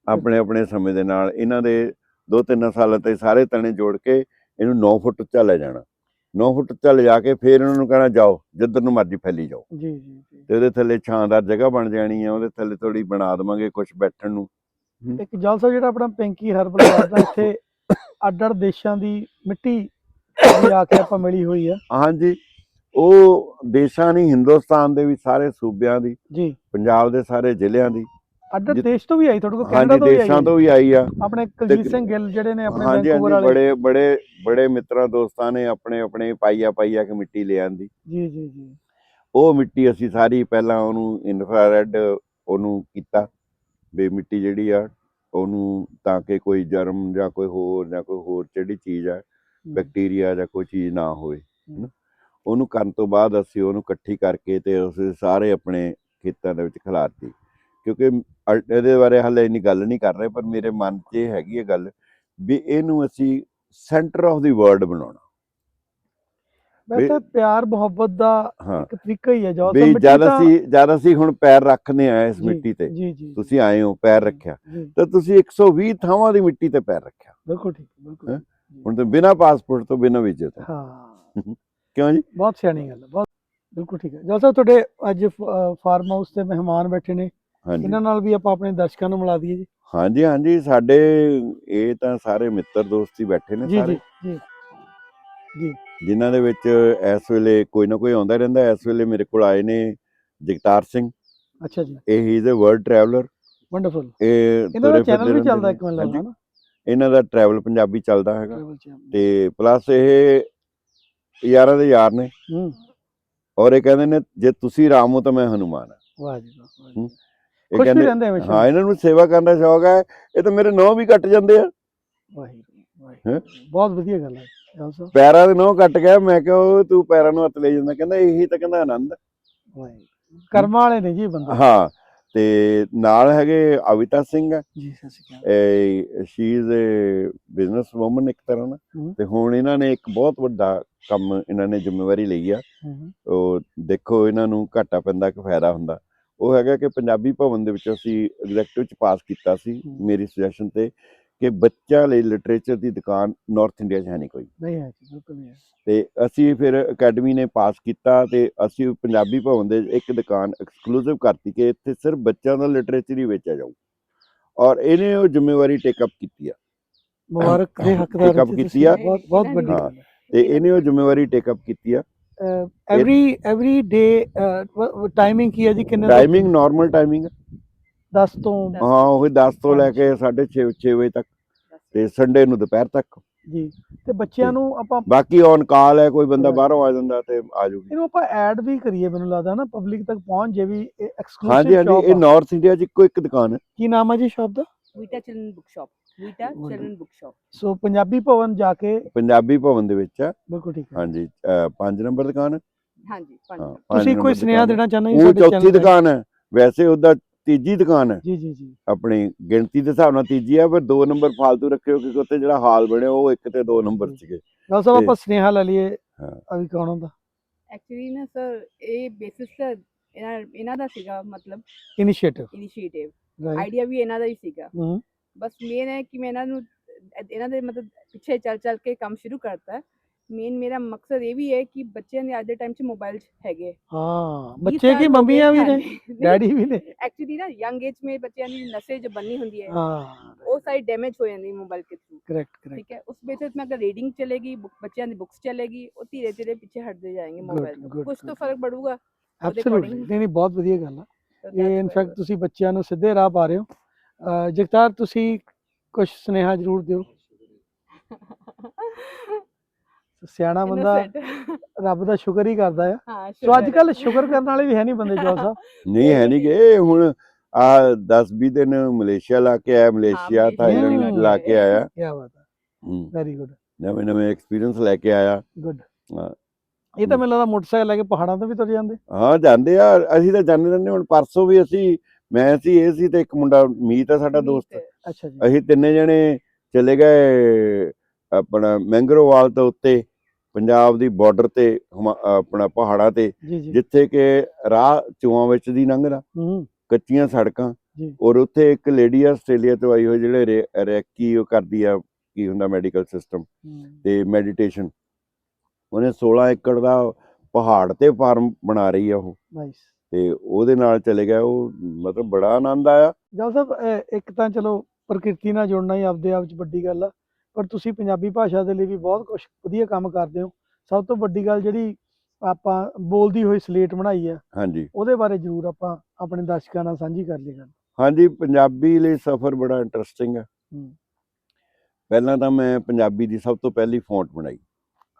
ਆਪਣੇ ਆਪਣੇ ਸਮੇਂ ਦੇ ਨਾਲ। ਇਹਨਾਂ ਦੇ 2-3 ਸਾਲਾਂ ਤੇ ਸਾਰੇ ਤਣੇ ਜੋੜ ਕੇ ਇਹਨੂੰ 9 ਫੁੱਟ ਉੱਚਾ ਲੈ ਜਾਣਾ। 9 ਫੁੱਟ ਉੱਚਾ ਲੈ ਜਾ ਕੇ ਫਿਰ ਇਹਨਾਂ ਨੂੰ ਕਹਿਣਾ ਜਾਓ ਜਿੱਧਰ ਨੂੰ ਮਰਜ਼ੀ ਫੈਲੀ ਜਾਓ। ਜੀ ਜੀ ਜੀ। ਤੇ ਉਹਦੇ ਥੱਲੇ ਛਾਂਦਾਰ ਜਗ੍ਹਾ ਬਣ ਜਾਣੀ ਆ ਉਹਦੇ ਥੱਲੇ ਥੋੜੀ ਬਣਾ ਦੇਵਾਂਗੇ ਕੁਝ ਬੈਠਣ ਨੂੰ। ਇੱਕ ਜਲ ਸਾਹਿਬ ਜਿਹੜਾ ਆਪਣਾ ਪਿੰਕੀ ਹਰਬਲ ਗਾਰਡਨ ਇੱਥੇ ਅੱਡ ਅੱਡ ਦੇਸ਼ਾਂ ਦੀ ਮਿੱਟੀ ਵੀ ਆ ਕੇ ਆਪਾਂ ਮਿਲੀ ਹੋਈ ਆ। ਹਾਂਜੀ ਉਹ ਦੇਸ਼ਾਂ ਨਹੀਂ ਹਿੰਦੁਸਤਾਨ ਦੇ ਵੀ ਸਾਰੇ ਸੂਬਿਆਂ ਦੀ ਜੀ। ਪੰਜਾਬ ਦੇ ਸਾਰੇ ਜ਼ਿਲ੍ਹਿਆਂ ਦੀ। ਅੱਡ ਦੇਸ਼ ਤੋਂ ਵੀ ਆਈ ਤੁਹਾਡੇ ਕੋਲ ਕੈਨੇਡਾ ਤੋਂ ਵੀ ਆਈ। ਦੇਸ਼ਾਂ ਤੋਂ ਵੀ ਆਈ ਆ। ਆਪਣੇ ਕੁਲਜੀਤ ਸਿੰਘ ਗਿੱਲ ਜਿਹੜੇ ਨੇ ਆਪਣੇ ਵੈਂਕੂਵਰ ਹਾਂਜੀ ਵਾਲੇ। ਬੜੇ ਬੜੇ ਬੜੇ ਮਿੱਤਰਾਂ ਦੋਸਤਾਂ ਨੇ ਆਪਣੇ ਆਪਣੇ ਪਾਈਆ ਪਾਈਆ ਕੇ ਮਿੱਟੀ ਲੈ ਆਂਦੀ। ਜੀ ਜੀ ਜੀ। ਉਹ ਮਿੱਟੀ ਅਸੀਂ ਸਾਰੀ ਪਹਿਲਾਂ ਉਹਨੂੰ ਇਨਫਰਾਰੈਡ ਉਹਨੂੰ ਕੀਤਾ ਵੀ ਮਿੱਟੀ ਜਿਹੜੀ ਆ ਉਹਨੂੰ ਤਾਂ ਕਿ ਕੋਈ ਜਰਮ ਜਾਂ ਕੋਈ ਹੋਰ ਜਾਂ ਕੋਈ ਹੋਰ ਜਿਹੜੀ ਚੀਜ਼ ਆ ਬੈਕਟੀਰੀਆ ਜਾਂ ਕੋਈ ਚੀਜ਼ ਨਾ ਹੋਵੇ ਹਨਾ। ਉਹਨੂੰ ਕਰਨ ਤੋਂ ਬਾਅਦ ਅਸੀਂ ਉਹਨੂੰ ਇਕੱਠੀ ਕਰਕੇ ਤੇ ਉਸ ਸਾਰੇ ਆਪਣੇ ਖੇਤਾਂ ਦੇ ਵਿੱਚ ਖਿਲਾਰਤੀ। ਕਿਉਂਕਿ ਅਲ- ਇਹਦੇ ਬਾਰੇ ਹਾਲੇ ਇੰਨੀ ਗੱਲ ਨਹੀਂ ਕਰ ਰਹੇ ਪਰ ਮੇਰੇ ਮਨ 'ਚ ਇਹ ਹੈਗੀ ਹੈ ਗੱਲ ਵੀ ਇਹਨੂੰ ਅਸੀਂ ਸੈਂਟਰ ਆਫ ਦੀ ਵਰਲਡ ਬਣਾਉਣਾ। ਵੈਸੇ ਪਿਆਰ ਮੁਹੱਬਤ ਦਾ ਹਾਂ। ਇੱਕ ਤਰੀਕਾ ਹੀ ਹੈ ਜਲ ਵੀ ਜਦ ਅਸੀਂ ਜਦ ਅਸੀਂ ਹੁਣ ਪੈਰ ਰੱਖਦੇ ਆ ਇਸ ਜੀ, ਮਿੱਟੀ ਤੇ ਜੀ ਜੀ। ਤੁਸੀਂ ਆਏ ਹੋ ਪੈਰ ਰੱਖਿਆ ਜੀ। ਤਾਂ ਤੁਸੀਂ 120 ਥਾਵਾਂ ਦੀ ਮਿੱਟੀ ਤੇ ਪੈਰ ਰੱਖਿਆ। ਬਿਲਕੁਲ ਠੀਕ ਬਿਲਕੁਲ ਹੈਂ? ਹੁਣ ਤੇ ਬਿਨਾ ਪਾਸਪੋਰਟ ਤੋਂ ਬਿਨਾ ਵੀਜ਼ੇ ਤੋਂ। ਹਾਂ। [LAUGHS] ਕਿਉਂ ਜੀ? ਬਹੁਤ ਸਿਆਣੀ ਗੱਲ ਹੈ ਬਹੁਤ ਬਿਲਕੁਲ ਠੀਕ ਹੈ। ਜਲ ਸਾਹਿਬ ਤੁਹਾਡੇ ਅੱਜ ਫਾਰਮ ਹਾਊਸ ਤੇ ਮਹਿਮਾਨ ਬੈਠੇ ਨੇ। ਹਾਂਜੀ। ਇਹਨਾਂ ਨਾਲ ਵੀ ਆਪਾਂ ਆਪਣੇ ਦਰਸ਼ਕਾਂ ਨੂੰ ਮਿਲਾ ਦਈਏ ਜੀ। ਹਾਂਜੀ ਹਾਂਜੀ ਸਾਡੇ ਇਹ ਤਾਂ ਸਾਰੇ ਮਿੱਤਰ ਦੋਸਤ ਹੀ ਬੈਠੇ ਨੇ ਸਾਰੇ। ਜੀ। ਜੀ। ਜਿਨ੍ਹਾਂ ਦੇ ਵਿੱਚ ਇਸ ਵੇਲੇ ਕੋਈ ਨਾ ਕੋਈ ਆਉਂਦਾ ਰਹਿੰਦਾ ਇਸ ਵੇਲੇ ਮੇਰੇ ਕੋਲ ਆਏ ਨੇ ਜਗਤਾਰ ਸਿੰਘ। ਅੱਛਾ ਜੀ। ਇਹ he is a world traveller wonderful ਇਹ ਇਹਨਾਂ ਦਾ ਚੈਨਲ ਵੀ ਚੱਲਦਾ ਇੱਕ ਨੇ। ਲੱਗਦਾ ਨਾ। ਇਹਨਾਂ ਦਾ ਟਰੈਵਲ ਪੰਜਾਬੀ ਚੱਲਦਾ ਹੈਗਾ। ਤੇ ਪਲੱਸ ਇਹ ਯਾਰਾਂ ਦੇ ਯਾਰ ਨੇ। ਹੂੰ। ਔਰ ਇਹ ਕਹਿੰਦੇ ਨੇ ਜੇ ਤੁਸੀਂ ਰਾਮ ਹੋ ਤਾਂ ਮੈਂ ਹਨੂਮਾਨ ਹਾਂ। ਵਾਹ ਜੀ ਵਾਹ, ਖੁਸ਼ ਵੀ ਕਹਿੰਦੇ ਰਹਿੰਦੇ ਹਮੇਸ਼ਾ। ਹਾਂ ਇਹਨਾਂ ਨੂੰ ਸੇਵਾ ਕਰਨ ਦਾ ਸ਼ੌਕ ਹੈ। ਇਹ ਤਾਂ ਮੇਰੇ ਨੌ ਵੀ ਕੱਟ ਜਾਂਦੇ ਆ। ਵਾਹਿਗੁਰੂ ਬਹੁਤ ਵਧੀਆ ਗੱਲ ਹੈ ਪੈਰਾਂ ਦੇ ਨੌ ਕੱਟ ਗਿਆ ਮੈਂ ਕਿਹਾ ਤੂੰ ਪੈਰਾਂ ਨੂੰ ਹੱਥ ਲੈ ਜਾਂਦਾ। ਕਹਿੰਦਾ ਇਹੀ ਤਾਂ ਕਹਿੰਦਾ ਆਨੰਦ। ਕਰਮਾਂ ਵਾਲੇ ਨੇ ਜੀ ਬੰਦੇ। ਹਾਂ ਤੇ ਨਾਲ ਹੈਗੇ ਅਵਿਤਾ ਸਿੰਘ। ਹੈ ਜੀ ਸਤਿ ਸ਼੍ਰੀ ਅਕਾਲ। She is a businesswoman ਇੱਕ ਤਰ੍ਹਾਂ ਨਾਲ। ਤੇ ਹੁਣ ਇਹਨਾਂ ਨੇ ਇੱਕ ਬਹੁਤ ਵੱਡਾ ਕੰਮ ਇਹਨਾਂ ਨੇ ਜ਼ਿੰਮੇਵਾਰੀ ਲਈ ਆ। ਉਹ ਦੇਖੋ ਇਹਨਾਂ ਨੂੰ ਘਾਟਾ ਪੈਂਦਾ ਕਿ ਫਾਇਦਾ ਹੁੰਦਾ। ਉਹ ਹੈਗਾ ਕਿ ਪੰਜਾਬੀ ਭਵਨ ਦੇ ਵਿੱਚ ਅਸੀਂ ਐਗਜ਼ੈਕਟਿਵ ਚ ਪਾਸ ਕੀਤਾ ਸੀ। ਮੇਰੀ ਸੁਜੈਸ਼ਨ ਤੇ ਕਿ ਬੱਚਿਆਂ ਲਈ ਲਿਟਰੇਚਰ ਦੀ ਦੁਕਾਨ ਨਾਰਥ ਇੰਡੀਆ 'ਚ ਹੈ ਨਹੀਂ ਕੋਈ। ਨਹੀਂ ਹੈ ਬਿਲਕੁਲ ਨਹੀਂ ਤੇ ਅਸੀਂ ਫਿਰ ਅਕੈਡਮੀ ਨੇ ਪਾਸ ਕੀਤਾ ਤੇ ਅਸੀਂ ਪੰਜਾਬੀ ਭਵਨ ਦੇ ਇੱਕ ਦੁਕਾਨ ਐਕਸਕਲੂਸਿਵ ਕਰਤੀ ਕਿ ਇੱਥੇ ਸਿਰਫ ਬੱਚਿਆਂ ਦਾ ਲਿਟਰੇਚਰ ਹੀ ਵੇਚਿਆ ਜਾਊ। ਔਰ ਇਹਨੇ ਉਹ ਜ਼ਿੰਮੇਵਾਰੀ ਟੇਕ ਅਪ ਕੀਤੀ ਆ। ਮੁਬਾਰਕ ਦੇ ਹੱਕਦਾਰ ਜੀ ਕੀਤੀ ਆ। ਬਹੁਤ ਬਹੁਤ ਵੱਡੀ ਤੇ ਇਹਨੇ ਉਹ ਜ਼ਿੰਮੇਵਾਰੀ ਟੇਕ ਅਪ ਕੀਤੀ ਆ। ਐਵਰੀ ਐਵਰੀ ਡੇ ਟਾਈਮਿੰਗ ਕੀ ਹੈ ਜੀ? ਕਿੰਨੇ ਟਾਈਮਿੰਗ ਨਾਰਮਲ ਟਾਈਮਿੰਗ 10 ਤੋਂ ਹਾਂ ਉਹ 10 ਤੋਂ ਲੈ ਕੇ 6:30 6 ਵਜੇ ਤੱਕ। ਤੇ। ਸੰਡੇ ਨੂੰ ਦੁਪਹਿਰ ਤੱਕ। ਜੀ ਤੇ ਬੱਚਿਆਂ ਨੂੰ ਆਪਾਂ ਬਾਕੀ ਔਨ ਕਾਲ ਹੈ ਕੋਈ ਬੰਦਾ. ਬਾਹਰੋਂ ਆ ਜਾਂਦਾ ਤੇ ਆ ਜਾਊਗੀ ਇਹਨੂੰ ਆਪਾਂ ਐਡ ਵੀ ਕਰੀਏ ਮੈਨੂੰ ਲੱਗਦਾ ਨਾ ਪਬਲਿਕ ਤੱਕ ਪਹੁੰਚ ਜੇ ਵੀ ਹਾਂਜੀ ਐਕਸਕਲੂਸਿਵ ਹਾਂਜੀ ਸ਼ਾਪ ਇਹ ਨਾਰਥ ਇੰਡੀਆ 'ਚ ਇੱਕੋ ਇੱਕ ਦੁਕਾਨ ਹੈ। ਕੀ ਨਾਮ ਹੈ ਜੀ ਸ਼ਾਪ ਦਾ? Vita Children Bookshop. Vita Wonderful. Children Bookshop. So Punjabi Bhavan ਜਾ ਕੇ ਪੰਜਾਬੀ ਭਵਨ ਦੇ ਵਿੱਚ ਹੈ ਬਿਲਕੁਲ ਠੀਕ ਹੈ ਹਾਂਜੀ 5 ਨੰਬਰ ਦੁਕਾਨ ਹੈ ਹਾਂਜੀ ਹਾਂ ਪੰਜ ਤੁਸੀਂ ਨੰਬਰ ਕੋਈ ਸੁਨੇਹਾ ਹੈ। ਦੇਣਾ ਚਾਹੁੰਦੇ ਹੋ ਉਹ ਸਾਡੇ ਚੌਥੀ channel ਤੇ? ਦੁਕਾਨ ਹੈ ਵੈਸੇ ਉਹਦਾ ਤੀਜੀ ਦੁਕਾਨ ਹੈ ਜੀ ਜੀ ਜੀ ਆਪਣੀ ਗਿਣਤੀ ਦੇ ਹਿਸਾਬ ਨਾਲ ਤੀਜੀ ਆ ਪਰ ਦੋ ਨੰਬਰ ਫਾਲਤੂ ਰੱਖਿਓ ਕਿਉਂਕਿ ਉੱਥੇ ਜਿਹੜਾ ਹਾਲ ਬਣਿਆ ਉਹ ਇੱਕ ਤੇ ਦੋ ਨੰਬਰ ਸੀਗੇ ਗੱਲ ਸਾਹਿਬ ਆਪਾਂ ਸੁਨੇਹਾ ਲੈ ਲਈਏ ਹਾਂ। ਅਭੀ ਕੌਣ ਹੁੰਦਾ ਐਕਚੁਅਲੀ ਨਾ ਸਰ ਇਹ ਬੇਸਿਸ ਤਾਂ ਇਹਨਾਂ ਇਹਨਾਂ ਦਾ ਸੀਗਾ ਮਤਲਬ ਇਨੀਸ਼ੀਏਟਿਵ ਇਨੀਸ਼ੀਏਟਿਵ ਰਾਈਟ ਆਈਡੀਆ ਵੀ ਇਹਨਾਂ ਦਾ ਹੀ ਸੀਗਾ ਹੂੰ ਬਸ ਮੇਨ ਹੈ ਕਿ ਮੈਂ ਇਹਨਾਂ ਨੂੰ ਇਹਨਾਂ ਦੇ ਮਤਲਬ ਪਿੱਛੇ ਚੱਲ ਚੱਲ ਕੇ ਕੰਮ ਸ਼ੁਰੂ ਕਰਤਾ ਮੇਨ ਮੇਰਾ ਮਕਸਦ ਇਹ ਵੀ ਹੈ ਕਿ ਬੱਚਿਆਂ ਦੇ ਅੱਜ ਦੇ ਟਾਈਮ 'ਚ ਮੋਬਾਈਲ ਹੈਗੇ ਹਾਂ ਬੱਚੇ ਕੀ ਮੰਮੀਆਂ ਵੀ ਨੇ ਡੈਡੀ ਵੀ ਨੇ ਐਕਚੁਅਲੀ ਨਾ ਯੰਗ ਏਜ ਮੇ ਬੱਚਿਆਂ ਦੀ ਨਸੇ ਜੋ ਬੰਨੀ ਹੁੰਦੀ ਹੈ ਹਾਂ ਉਹ ਸਾਰੀ ਡੈਮੇਜ ਹੋ ਜਾਂਦੀ ਮੋਬਾਈਲ ਕੇ ਥਰੂ ਕਰੈਕਟ ਕਰੈਕਟ ਠੀਕ ਹੈ ਉਸ ਬੇਸਿਸ ਮੈਂ ਅਗਰ ਰੀਡਿੰਗ ਚਲੇਗੀ ਬੱਚਿਆਂ ਦੀ ਬੁੱਕਸ ਚਲੇਗੀ ਉਹ ਧੀਰੇ ਧੀਰੇ ਪਿੱਛੇ ਹਟਦੇ ਜਾਣਗੇ ਮੋਬਾਈਲ ਤੋਂ ਕੁਝ ਤਾਂ ਫ਼ਰਕ ਪੜੂਗਾ ਐਬਸੋਲੂਟਲੀ ਨਹੀਂ ਨਹੀਂ ਬਹੁਤ ਵਧੀਆ ਗੱਲ ਆ ਇਹ ਇਨਫੈਕਟ ਤੁਸੀਂ ਬੱਚਿਆਂ ਨੂੰ ਸਿੱਧੇ ਰਾਹ ਪਾ ਰਹੇ ਹੋ ਜਗਤਾਰ ਤੁਸੀਂ ਕੁਝ ਸੁਨੇਹਾ ਜ਼ਰੂਰ ਦਿਓ। [LAUGHS] ਸਿਆਣਾ ਬੰਦਾ ਰੱਬ ਦਾ ਸ਼ੁਕਰ ਹੀ ਕਰਦਾ ਆ। ਸੋ ਅੱਜ ਕੱਲ ਸ਼ੁਕਰ ਕਰਨ ਵਾਲੇ ਵੀ ਹੈ ਨਹੀਂ ਬੰਦੇ ਜੋਸ ਸਾਹਿਬ। [LAUGHS] ਨਹੀਂ ਹੈ ਨਹੀਂ ਕਿ ਹੁਣ ਆ 10 20 ਦਿਨ ਮਲੇਸ਼ੀਆ ਲਾ ਕੇ ਆਇਆ ਮਲੇਸ਼ੀਆ ਥਾਈਲੈਂਡ ਲਾ ਕੇ ਆਇਆ। ਕੀ ਬਾਤ ਹੈ। ਵੈਰੀ ਗੁੱਡ ਨਵੇਂ ਨਵੇਂ ਐਕਸਪੀਰੀਅੰਸ ਲੈ ਕੇ ਆਇਆ। ਗੁੱਡ ਇਹ ਤਾਂ ਮੈਨੂੰ ਲੱਗਦਾ ਮੋਟਰਸਾਈਕਲ ਲੈ ਕੇ ਪਹਾੜਾਂ ਤੋਂ ਵੀ ਤੁਰ ਜਾਂਦੇ। ਹਾਂ ਜਾਂਦੇ ਆ। ਅਸੀਂ ਤਾਂ ਜਾਂਦੇ ਰਹਿੰਦੇ ਹੁਣ ਪਰਸੋਂ ਵੀ ਅਸੀਂ ਮੈਂ ਸੀ ਇਹ ਸੀ ਤੇ ਇੱਕ ਮੁੰਡਾ ਮੀਤ ਆ ਸਾਡਾ ਦੋਸਤ। ਅਸੀਂ ਤਿੰਨੇ ਜਣੇ ਚਲੇ ਗਏ ਆਪਣਾ ਮੈਂਗਰੋਵਾਲ ਤੋਂ ਉੱਤੇ ਪੰਜਾਬ ਦੀ ਬਾਰਡਰ ਤੇ ਆਪਣਾ ਪਹਾੜਾਂ ਤੇ ਜਿੱਥੇ ਕਿ ਰਾਹ ਚੂਆਂ ਵਿੱਚ ਦੀ ਲੰਘਦਾ। ਕੱਚੀਆਂ ਸੜਕਾਂ ਔਰ ਉੱਥੇ ਇੱਕ ਲੇਡੀ ਆਸਟ੍ਰੇਲੀਆ ਤੋਂ ਆਈ ਹੋਈ ਜਿਹੜੇ ਰੈਕੀ ਉਹ ਕਰਦੀ ਆ ਕੀ ਹੁੰਦਾ ਮੈਡੀਕਲ ਸਿਸਟਮ ਤੇ ਮੈਡੀਟੇਸ਼ਨ ਉਹਨੇ 16 ਏਕੜ ਦਾ ਪਹਾੜ ਤੇ ਫਾਰਮ ਬਣਾ ਰਹੀ ਆ ਉਹ। ਤੇ ਉਹਦੇ ਨਾਲ ਚਲੇ ਗਏ ਉਹ ਮਤਲਬ ਬੜਾ ਆਨੰਦ ਆਇਆ। ਜਲ ਸਾਹਿਬ ਇੱਕ ਤਾਂ ਚਲੋ ਪ੍ਰਕਿਰਤੀ ਨਾਲ ਜੁੜਨਾ ਹੀ ਆਪਦੇ ਆਪ 'ਚ ਵੱਡੀ ਗੱਲ ਆ ਪਰ ਤੁਸੀਂ ਪੰਜਾਬੀ ਭਾਸ਼ਾ ਦੇ ਲਈ ਵੀ ਬਹੁਤ ਕੁਝ ਵਧੀਆ ਕੰਮ ਕਰਦੇ ਹੋ। ਸਭ ਤੋਂ ਵੱਡੀ ਗੱਲ ਜਿਹੜੀ ਆਪਾਂ ਬੋਲਦੀ ਹੋਈ ਸਲੇਟ ਬਣਾਈ ਆ ਹਾਂਜੀ। ਉਹਦੇ ਬਾਰੇ ਜ਼ਰੂਰ ਆਪਾਂ ਆਪਣੇ ਦਰਸ਼ਕਾਂ ਨਾਲ ਸਾਂਝੀ ਕਰ ਲਈ ਗੱਲ ਹਾਂਜੀ ਪੰਜਾਬੀ ਲਈ ਸਫ਼ਰ ਬੜਾ ਇੰਟਰਸਟਿੰਗ ਹੂੰ। ਪਹਿਲਾਂ ਤਾਂ ਮੈਂ ਪੰਜਾਬੀ ਦੀ ਸਭ ਤੋਂ ਪਹਿਲੀ ਫੌਂਟ ਬਣਾਈ।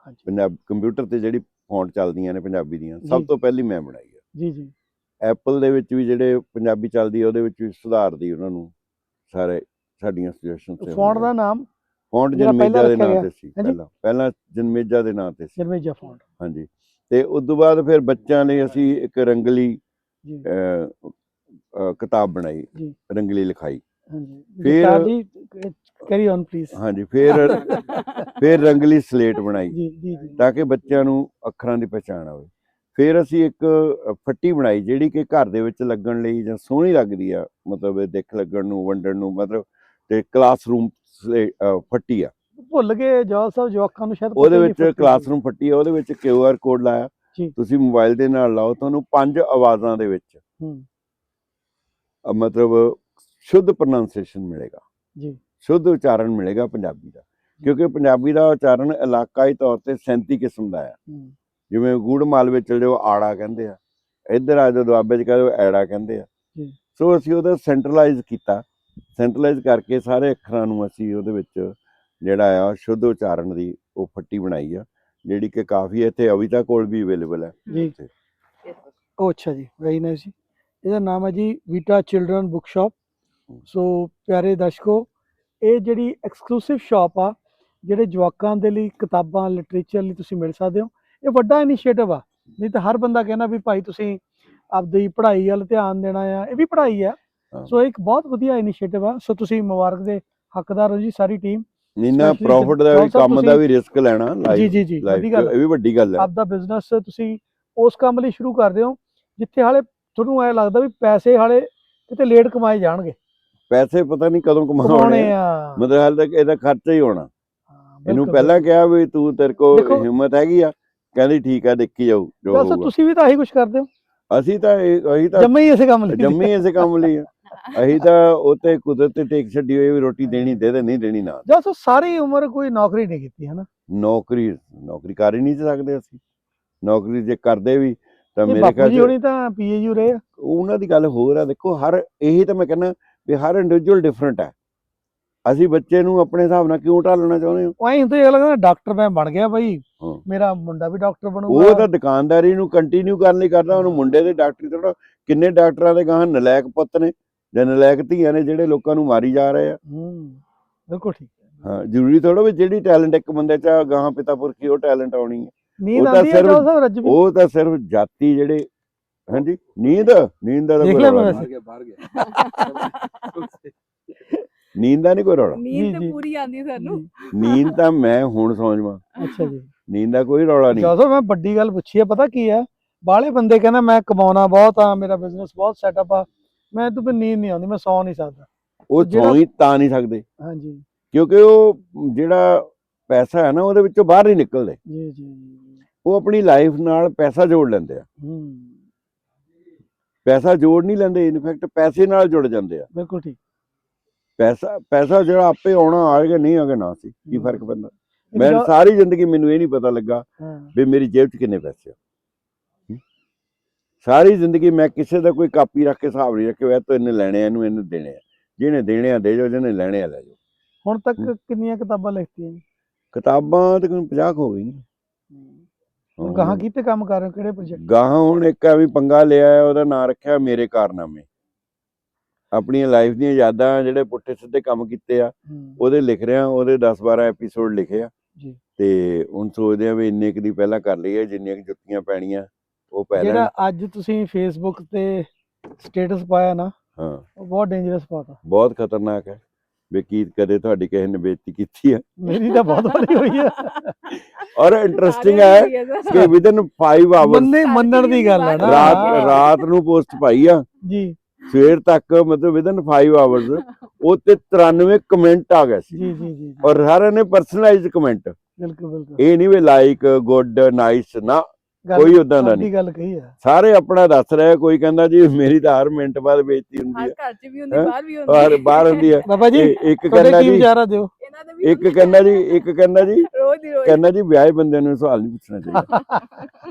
ਹਾਂਜੀ। ਪੰਜਾਬ ਕੰਪਿਊਟਰ ਤੇ ਜਿਹੜੀ ਫੌਂਟ ਚੱਲਦੀਆਂ ਨੇ ਪੰਜਾਬੀ ਦੀਆਂ। ਸਭ ਤੋਂ ਪਹਿਲੀ ਮੈਂ ਬਣਾਈ ਹੈ ਜੀ ਜੀ। ਐਪਲ ਦੇ ਵਿੱਚ ਵੀ ਜਿਹੜੇ ਪੰਜਾਬੀ ਚੱਲਦੀ ਹੈ ਉਹਦੇ ਵਿੱਚ ਵੀ ਸੁਧਾਰਦੀ ਉਹਨਾਂ ਨੂੰ ਸਾਰੇ ਸਾਡੀਆਂ ਸੁਜੈਸ਼ਨਸ ਫੌਂਟ ਦਾ ਨਾਮ? ਫੌਂਟ ਜਨਮੇਜਾ ਦੇ ਨਾਂ। ਤੇ ਸੀ। ਪਹਿਲਾਂ ਪਹਿਲਾਂ ਜਨਮੇਜਾ ਦੇ ਨਾਂ ਤੇ ਸੀ। ਜਰਮੇਜਾ ਫੌਂਟ ਹਾਂਜੀ ਤੇ ਉਸ ਤੋਂ ਬਾਅਦ ਫਿਰ ਬੱਚਿਆਂ ਲਈ ਅਸੀਂ ਇੱਕ ਰੰਗਲੀ ਕਿਤਾਬ ਬਣਾਈ ਰੰਗਲੀ ਲਿਖਾਈ। ਹਾਂਜੀ। ਫਿਰ- ਜਗਤਾਰ ਜੀ ਕੈਰੀ ਔਨ ਪਲੀਜ਼ ਹਾਂਜੀ ਫਿਰ ਫਿਰ ਰੰਗਲੀ ਸਲੇਟ ਬਣਾਈ ਜੀ ਜੀ ਜੀ। ਤਾਂ ਕਿ ਬੱਚਿਆਂ ਨੂੰ ਅੱਖਰਾਂ ਦੀ ਪਛਾਣ ਆਵੇ। ਫਿਰ ਅਸੀਂ ਇੱਕ ਫੱਟੀ ਬਣਾਈ ਜਿਹੜੀ ਕਿ ਘਰ ਦੇ ਵਿੱਚ ਲੱਗਣ ਲਈ ਜਾਂ ਸੋਹਣੀ ਲੱਗਦੀ ਆ ਮਤਲਬ ਇਹ ਦਿੱਖ ਲੱਗਣ ਨੂੰ ਵੰਡਣ ਨੂੰ ਮਤਲਬ ਤੇ ਕਲਾਸਰੂਮ ਫੱਟੀ ਆ। ਭੁੱਲ ਗਏ ਜਵਾਲ ਸਾਹਿਬ ਜਵਾਕਾਂ ਨੂੰ ਸ਼ਾਇਦ ਉਹਦੇ ਵਿੱਚ ਕਲਾਸਰੂਮ ਫੱਟੀ ਆ ਉਹਦੇ ਵਿੱਚ ਕਿਊ ਆਰ ਕੋਡ ਲਾਇਆ। ਤੁਸੀਂ ਮੋਬਾਈਲ ਦੇ ਨਾਲ ਲਾਓ ਤੁਹਾਨੂੰ ਪੰਜ ਆਵਾਜ਼ਾਂ ਦੇ ਵਿੱਚ ਮਤਲਬ ਸ਼ੁੱਧ ਪ੍ਰੋਨਾਂਸੀਏਸ਼ਨ ਮਿਲੇਗਾ। ਜੀ। ਸ਼ੁੱਧ ਉਚਾਰਨ ਮਿਲੇਗਾ ਪੰਜਾਬੀ ਦਾ। ਕਿਉਂਕਿ ਪੰਜਾਬੀ ਦਾ ਉਚਾਰਨ ਇਲਾਕਾਈ ਤੌਰ ਤੇ 37 ਕਿਸਮ ਦਾ ਹੈ ਹੂੰ। ਜਿਵੇਂ ਗੂੜ ਮਾਲਵੇ ਚਲੇ ਜਾਓ ਆੜਾ ਕਹਿੰਦੇ ਆ ਇੱਧਰ ਆ ਜਾਓ ਦੁਆਬੇ ਚ ਕਹਿੰਦੇ ਐੜਾ ਕਹਿੰਦੇ ਆ। ਸੋ ਅਸੀਂ ਉਹਦਾ ਸੈਂਟਰਲਾਈਜ਼ ਕੀਤਾ। ਸੈਂਟਰਲਾਈਜ਼ ਕਰਕੇ ਸਾਰੇ ਅੱਖਰਾਂ ਨੂੰ ਅਸੀਂ ਉਹਦੇ ਵਿੱਚ ਜਿਹੜਾ ਆ ਸ਼ੁੱਧ ਉਚਾਰਨ ਦੀ ਉਹ ਫੱਟੀ ਬਣਾਈ ਆ ਜਿਹੜੀ ਕਿ ਕਾਫੀ ਇੱਥੇ ਅਵਿਤਾ ਕੋਲ ਵੀ ਅਵੇਲੇਬਲ ਹੈ ਜੀ. ਉਹ ਅੱਛਾ ਜੀ ਵੈਰੀ ਨਾਈਸ ਜੀ। ਇਹਦਾ ਨਾਮ ਹੈ ਜੀ Vita children book shop so ਪਿਆਰੇ ਦਰਸ਼ਕੋ ਇਹ ਜਿਹੜੀ ਐਕਸਕਲੂਸਿਵ ਸ਼ਾਪ ਆ ਜਿਹੜੇ ਜਵਾਕਾਂ ਦੇ ਲਈ ਕਿਤਾਬਾਂ ਲਿਟਰੇਚਰ ਲਈ ਤੁਸੀਂ ਮਿਲ ਸਕਦੇ ਹੋ ਇਹ ਵੱਡਾ ਇਨੀਸ਼ੀਏਟਿਵ ਆ। ਨਹੀਂ ਤਾਂ ਹਰ ਬੰਦਾ ਕਹਿੰਦਾ ਵੀ ਭਾਈ ਤੁਸੀਂ ਆਪਦੀ ਪੜ੍ਹਾਈ ਵੱਲ ਧਿਆਨ ਦੇਣਾ ਆ ਇਹ ਵੀ ਪੜ੍ਹਾਈ ਆ। ਸੋ ਇੱਕ ਬਹੁਤ ਵਧੀਆ ਇਨੀਸ਼ੀਏਟਿਵ ਆ। ਸੋ ਤੁਸੀਂ ਮੁਬਾਰਕ ਦੇ ਹੱਕਦਾਰ ਹੋ ਜੀ ਸਾਰੀ ਟੀਮ। ਨੀਨਾ ਪ੍ਰੋਫਿਟ ਦਾ ਵੀ ਕੰਮ ਦਾ ਵੀ ਰਿਸਕ ਲੈਣਾ ਜੀ ਲਾਈਫ ਜੀ ਜੀ ਲਾਈਫ। ਇਹ ਵੀ ਵੱਡੀ ਗੱਲ ਹੈ ਆਪਦਾ ਬਿਜ਼ਨਸ ਤੁਸੀਂ ਉਸ ਕੰਮ ਲਈ ਸ਼ੁਰੂ ਕਰ ਰਹੇ ਹੋ ਜਿੱਥੇ ਹਾਲੇ ਤੁਹਾਨੂੰ ਐ ਲੱਗਦਾ ਵੀ ਪੈਸੇ ਹਾਲੇ ਕਿਤੇ ਲੇਟ ਕਮਾਏ ਜਾਣਗੇ। ਪੈਸੇ ਪਤਾ ਨਹੀਂ ਕਦੋਂ ਕਮਾਉਣੇ ਆ। ਮਤਲਬ ਹਾਲੇ ਤੱਕ ਇਹਦਾ ਖਰਚਾ ਹੀ ਹੋਣਾ। ਇਹਨੂੰ ਪਹਿਲਾਂ ਕਿਹਾ ਵੀ ਤੂੰ ਤੇਰੇ ਦੇਖੋ- ਹਿੰਮਤ ਹੈਗੀ ਆ। ਕਹਿੰਦੀ ਠੀਕ ਆ ਦੇਖੀ ਜਾਊ ਜੋ ਬਿਲਕੁਲ। ਹੋਊਗਾ। ਤੁਸੀਂ ਵੀ ਤਾਂ ਆਹੀ ਕੁਝ ਕਰਦੇ ਹੋ। ਅਸੀਂ ਤਾਂ ਇਹ- ਅਸੀਂ ਤਾਂ ਜੰਮੇ ਹੀ ਇਸੇ ਕੰਮ ਲਈ। ਜੰਮੀ ਇਸੇ ਕੰਮ ਲਈ ਆ। ਅਸੀਂ ਤਾਂ ਉਤੇ ਕੁਦਰਤ ਤੇ ਟੇਕ ਛੱਡੀ ਹੋਈ ਵੀ ਰੋਟੀ ਦੇਣੀ ਦੇ ਦੇ ਨਹੀਂ ਦੇਣੀ ਨਾ ਜਦ ਸਾਰੀ ਉਮਰ ਕੋਈ ਨੌਕਰੀ ਨਹੀਂ ਕੀਤੀ ਹੈ ਨਾ ਨੌਕਰੀ ਨੌਕਰੀ ਕਰ ਹੀ ਨਹੀਂ ਸਕਦੇ ਅਸੀਂ। ਨੌਕਰੀ ਜੇ ਕਰਦੇ ਵੀ ਤਾਂ ਇਹ ਮੇਰੇ ਬਾਪੂ ਖਿਆਲ ਜੀ ਚ ਹੋਣੀ ਤਾਂ ਪੀਏਯੂ ਰਹੇ ਆ। ਉਹਨਾਂ ਦੀ ਗੱਲ ਹੋਰ ਆ ਦੇਖੋ ਹਰ ਇਹੀ ਤਾਂ ਮੈਂ ਕਹਿੰਦਾ ਵੀ ਹਰ ਇੰਡੀਵਿਜੂਅਲ ਡਿਫਰੈਂਟ ਹੈ ਅਸੀਂ ਬੱਚੇ ਨੂੰ ਆਪਣੇ ਹਿਸਾਬ ਨਾਲ ਕਿਉਂ ਢਾਲਣਾ ਚਾਹੁੰਦੇ ਹੋ? ਉਹ ਐਂ ਹੁੰਦੇ ਅਗਲਾ ਕਹਿੰਦਾ ਡਾਕਟਰ ਮੈਂ ਬਣ ਗਿਆ ਬਾਈ। ਹਾਂ। ਮੇਰਾ ਮੁੰਡਾ ਵੀ ਡਾਕਟਰ ਬਣੂਗਾ। ਉਹ ਤਾਂ ਦੁਕਾਨਦਾਰੀ ਨੂੰ ਕੰਟੀਨਿਊ ਕਰਨ ਲਈ ਕਰਦਾ ਉਹਨੂੰ ਮੁੰਡੇ ਦੇ ਡਾਕਟਰੀ ਥੋੜਾ ਕਿੰਨੇ ਡਾਕਟਰਾਂ ਦੇ ਗਾਹਾਂ ਨਲਾਇਕ ਪੁੱਤ ਨੇ ਜਾਂ ਨਲਾਇਕ ਧੀਆਂ ਨੇ ਜਿਹੜੇ ਲੋਕਾਂ ਨੂੰ ਮਾਰੀ ਜਾ ਰਹੇ ਆ। ਹੂੰ ਬਿਲਕੁਲ ਠੀਕ ਹੈ। ਹਾਂ ਜ਼ਰੂਰੀ ਥੋੜਾ ਵੀ ਜਿਹੜੀ ਟੈਲੈਂਟ ਇੱਕ ਬੰਦੇ ਚ ਆ, ਗਾਹਾਂ ਪਿਤਾ ਪੁਰਖੀ ਉਹ ਟੈਲੈਂਟ ਆਉਣੀ ਹੈ ਨੀਂਦ ਤਾਂ ਆਉਂਦੀ ਹੈ ਸਿਰਫ- ਜੋ ਸਾਹਿਬ ਰੱਜ ਵੀ ਉਹ ਤਾਂ ਸਿਰਫ ਜਾਤੀ ਜਿਹੜੇ ਹਾਂਜੀ ਨੀਂਦ? ਨੀਂਦ ਦਾ ਤਾਂ ਦੇਖ ਕੋਈ ਲਿਆ ਰੌਲਾ ਮੈਂ ਨਹੀਂ। ਬਾਹਰ ਗਿਆ ਬਾਹਰ ਗਿਆ। [LAUGHS] ਨੀਂਦ ਦਾ ਨਹੀਂ ਕੋਈ ਰੌਲਾ? ਨੀਂਦ ਤੇ। ਪੂਰੀ ਆਉਂਦੀ ਹੈ ਸਾਨੂੰ। ਨੀਂਦ ਤਾਂ ਮੈਂ ਹੁਣ ਸੌਂ ਜਾਵਾਂ। ਅੱਛਾ ਜੀ। ਨੀਂਦ ਦਾ ਕੋਈ ਰੌਲਾ ਨਹੀਂ ਜਦੋਂ ਮੈਂ ਵੱਡੀ ਗੱਲ ਪੁੱਛੀ ਹੈ ਪਤਾ ਕੀ ਹੈ ਬਾਹਲੇ ਬੰਦੇ ਕਹਿੰਦਾ ਮੈਂ ਕਮਾਉਣਾ ਬਹੁਤ ਆ ਮੇਰਾ ਬਿਜ਼ਨਸ ਬਹੁਤ ਸੈਟਅਪ ਆ। ਮੈਂ ਤੂੰ ਵੀ ਨੀਂਦ ਨਹੀਂ ਆਉਂਦੀ ਮੈਂ ਸੌ ਨਹੀਂ ਸਕਦਾ। ਉਹ ਸੌਂ ਹੀ ਤਾਂ ਨਹੀਂ ਸਕਦੇ। ਹਾਂਜੀ। ਕਿਉਂਕਿ ਉਹ ਜਿਹੜਾ ਪੈਸਾ ਹੈ ਨਾ ਉਹਦੇ ਵਿੱਚੋਂ ਬਾਹਰ ਨਹੀਂ ਨਿਕਲਦੇ। ਜੀ ਜੀ ਜੀ ਉਹ ਆਪਣੀ ਲਾਈਫ ਨਾਲ ਪੈਸਾ ਜੋੜ ਲੈਂਦੇ ਆ। ਹੂੰ। ਪੈਸਾ ਜੋੜ ਨਹੀਂ ਲੈਂਦੇ ਇਨਫੈਕਟ ਪੈਸੇ ਨਾਲ ਜੁੜ ਜਾਂਦੇ ਆ। ਬਿਲਕੁਲ ਠੀਕ। ਪੈਸਾ ਪੈਸਾ ਜਿਹੜਾ ਆਪੇ ਆਉਣਾ ਆਏਗਾ ਨਹੀਂ ਆਏਗਾ ਨਾ ਸੀ। ਕੀ। ਫ਼ਰਕ ਪੈਂਦਾ? ਮੈਂ ਜੋ- ਸਾਰੀ ਜ਼ਿੰਦਗੀ ਮੈਨੂੰ ਇਹ ਨਹੀਂ ਪਤਾ ਲੱਗਾ ਵੀ ਮੇਰੀ ਜੇਬ 'ਚ ਕਿੰਨੇ ਪੈਸੇ ਆ। ਸਾਰੀ ਜ਼ਿੰਦਗੀ ਮੈਂ ਕਿਸੇ ਦਾ ਕੋਈ ਕਾਪੀ ਰੱਖ ਕੇ ਹਿਸਾਬ ਨਹੀਂ ਰੱਖਿਆ ਤੂੰ ਇਹਨੇ ਲੈਣੇ ਆ ਇਹਨੂੰ ਇਹਨੇ ਦੇਣੇ ਆ। ਜਿਹਨੇ ਦੇਣੇ ਆ ਦੇ ਜਾਓ ਜਿਹਨੇ ਲੈਣੇ ਆ ਲੈ ਜਾਓ। ਹੁਣ ਤੱਕ। ਕਿੰਨੀਆਂ ਕਿਤਾਬਾਂ ਲਿਖਤੀਆਂ ਜੀ? ਕਿਤਾਬਾਂ ਤਕਰੀਬਨ 50 ਕੁ ਹੋ ਗਈਆਂ। ਹੁਣ ਗਾਹਾਂ ਕੀਤੇ ਕੰਮ ਕਰ ਰਹੇ ਕਿਹੜੇ ਪ੍ਰੋਜੈਕਟ ਗਾਹਾਂ ਹੁਣ ਇੱਕ ਐਵੇਂ ਪੰਗਾ ਲਿਆ ਉਹਦਾ ਨਾਂ ਰੱਖਿਆ ਮੇਰੇ ਕਾਰਨਾਮੇ। ਆਪਣੀਆਂ ਲਾਈਫ ਦੀਆਂ ਯਾਦਾਂ ਜਿਹੜੇ ਪੁੱਠੇ ਸਿੱਧੇ ਕੰਮ ਕੀਤੇ ਆ ਉਹਦੇ ਲਿਖ ਰਿਹਾ ਉਹਦੇ 10 12 ਐਪੀਸੋਡ ਲਿਖੇ ਆ। ਜੀ। ਤੇ ਹੁਣ ਸੋਚਦੇ ਆ ਵੀ ਇੰਨੇ ਕੁ ਦੀ ਪਹਿਲਾਂ ਕਰ ਲਈਏ ਜਿੰਨੀਆਂ ਕੁ ਜੁੱਤੀਆਂ ਪੈਣੀਆਂ ਉਹ ਪੈ ਲੈਣ ਜਿਹੜਾ ਅੱਜ ਤੁਸੀਂ ਫੇਸਬੁੱਕ ਤੇ ਸਟੇਟਸ ਪਾਇਆ ਨਾ ਹਾਂ। ਉਹ ਬਹੁਤ ਡੇਂਜਰਸ ਪਾਤਾ। ਬਹੁਤ ਖਤਰਨਾਕ ਹੈ। ਵੀ ਕੀ ਕਦੇ ਤੁਹਾਡੀ ਕਿਸੇ ਨੇ ਬੇਇੱਜ਼ਤੀ ਕੀਤੀ ਹੈ ਮੇਰੀ ਤਾਂ ਬਹੁਤ ਬੜੀ ਹੋਈ ਹੈ ਔਰ ਇੰਟਰਸਟਿੰਗ ਹੈ। ਕਿ ਵਿਦਨ 5 ਆਵਰਸ ਮੰਨੇ ਮੰਨਣ ਦੀ ਗੱਲ ਹੈ ਨਾ। ਰਾਤ ਰਾਤ ਨੂੰ ਪੋਸਟ ਪਾਈ ਆ। ਜੀ। ਸਵੇਰ ਤੱਕ ਮਤਲਬ ਵਿਦਨ 5 ਆਵਰਸ ਉਹ ਤੇ 93 ਕਮੈਂਟ ਆ ਗਏ ਸੀ। ਜੀ ਜੀ ਜੀ ਔਰ ਸਾਰਿਆਂ ਨੇ ਪਰਸਨਲਾਈਜ਼ਡ ਕਮੈਂਟ ਬਿਲਕੁਲ ਬਿਲਕੁਲ। ਇਹ ਨਹੀਂ ਵੀ ਲਾਈਕ ਗੁੱਡ ਨਾਈਸ ਨਾ ਕੋਈ ਓਦਾਂ ਦਾ ਨਹੀਂ। ਗੱਲ ਕਹੀ ਹੈ ਸਾਰੇ ਆਪਣਾ ਦੱਸ ਰਹੇ ਆ, ਕੋਈ ਕਹਿੰਦਾ ਜੀ ਮੇਰੀ ਤਾਂ ਹਰ ਮਿੰਟ ਬਾਅਦ ਬੇਇੱਜ਼ਤੀ ਹੁੰਦੀ ਹਰ ਹੈ ਘਰ 'ਚ ਵੀ ਹੁੰਦੀ ਹੈਂ? ਬਾਹਰ ਵੀ ਹੁੰਦੀ। ਔਰ ਬਾਹਰ ਹੁੰਦੀ ਹੈ ਬਾਬਾ ਜੀ ਇੱਕ ਕਹਿੰਦਾ ਕੀ ਜੀ ਵਿਚਾਰਾ ਦਿਓ? ਇਹਨਾਂ ਦੇ ਵੀ ਇੱਕ ਹੁੰਦੀ ਕਹਿੰਦਾ ਜੀ ਇੱਕ ਕਹਿੰਦਾ ਜੀ ਰੋਜ਼ ਦੀ ਰੋਜ਼। ਕਹਿੰਦਾ ਜੀ ਵਿਆਹੇ ਬੰਦਿਆਂ ਨੂੰ ਸਵਾਲ ਨਹੀਂ ਪੁੱਛਣਾ ਚਾਹੀਦਾ।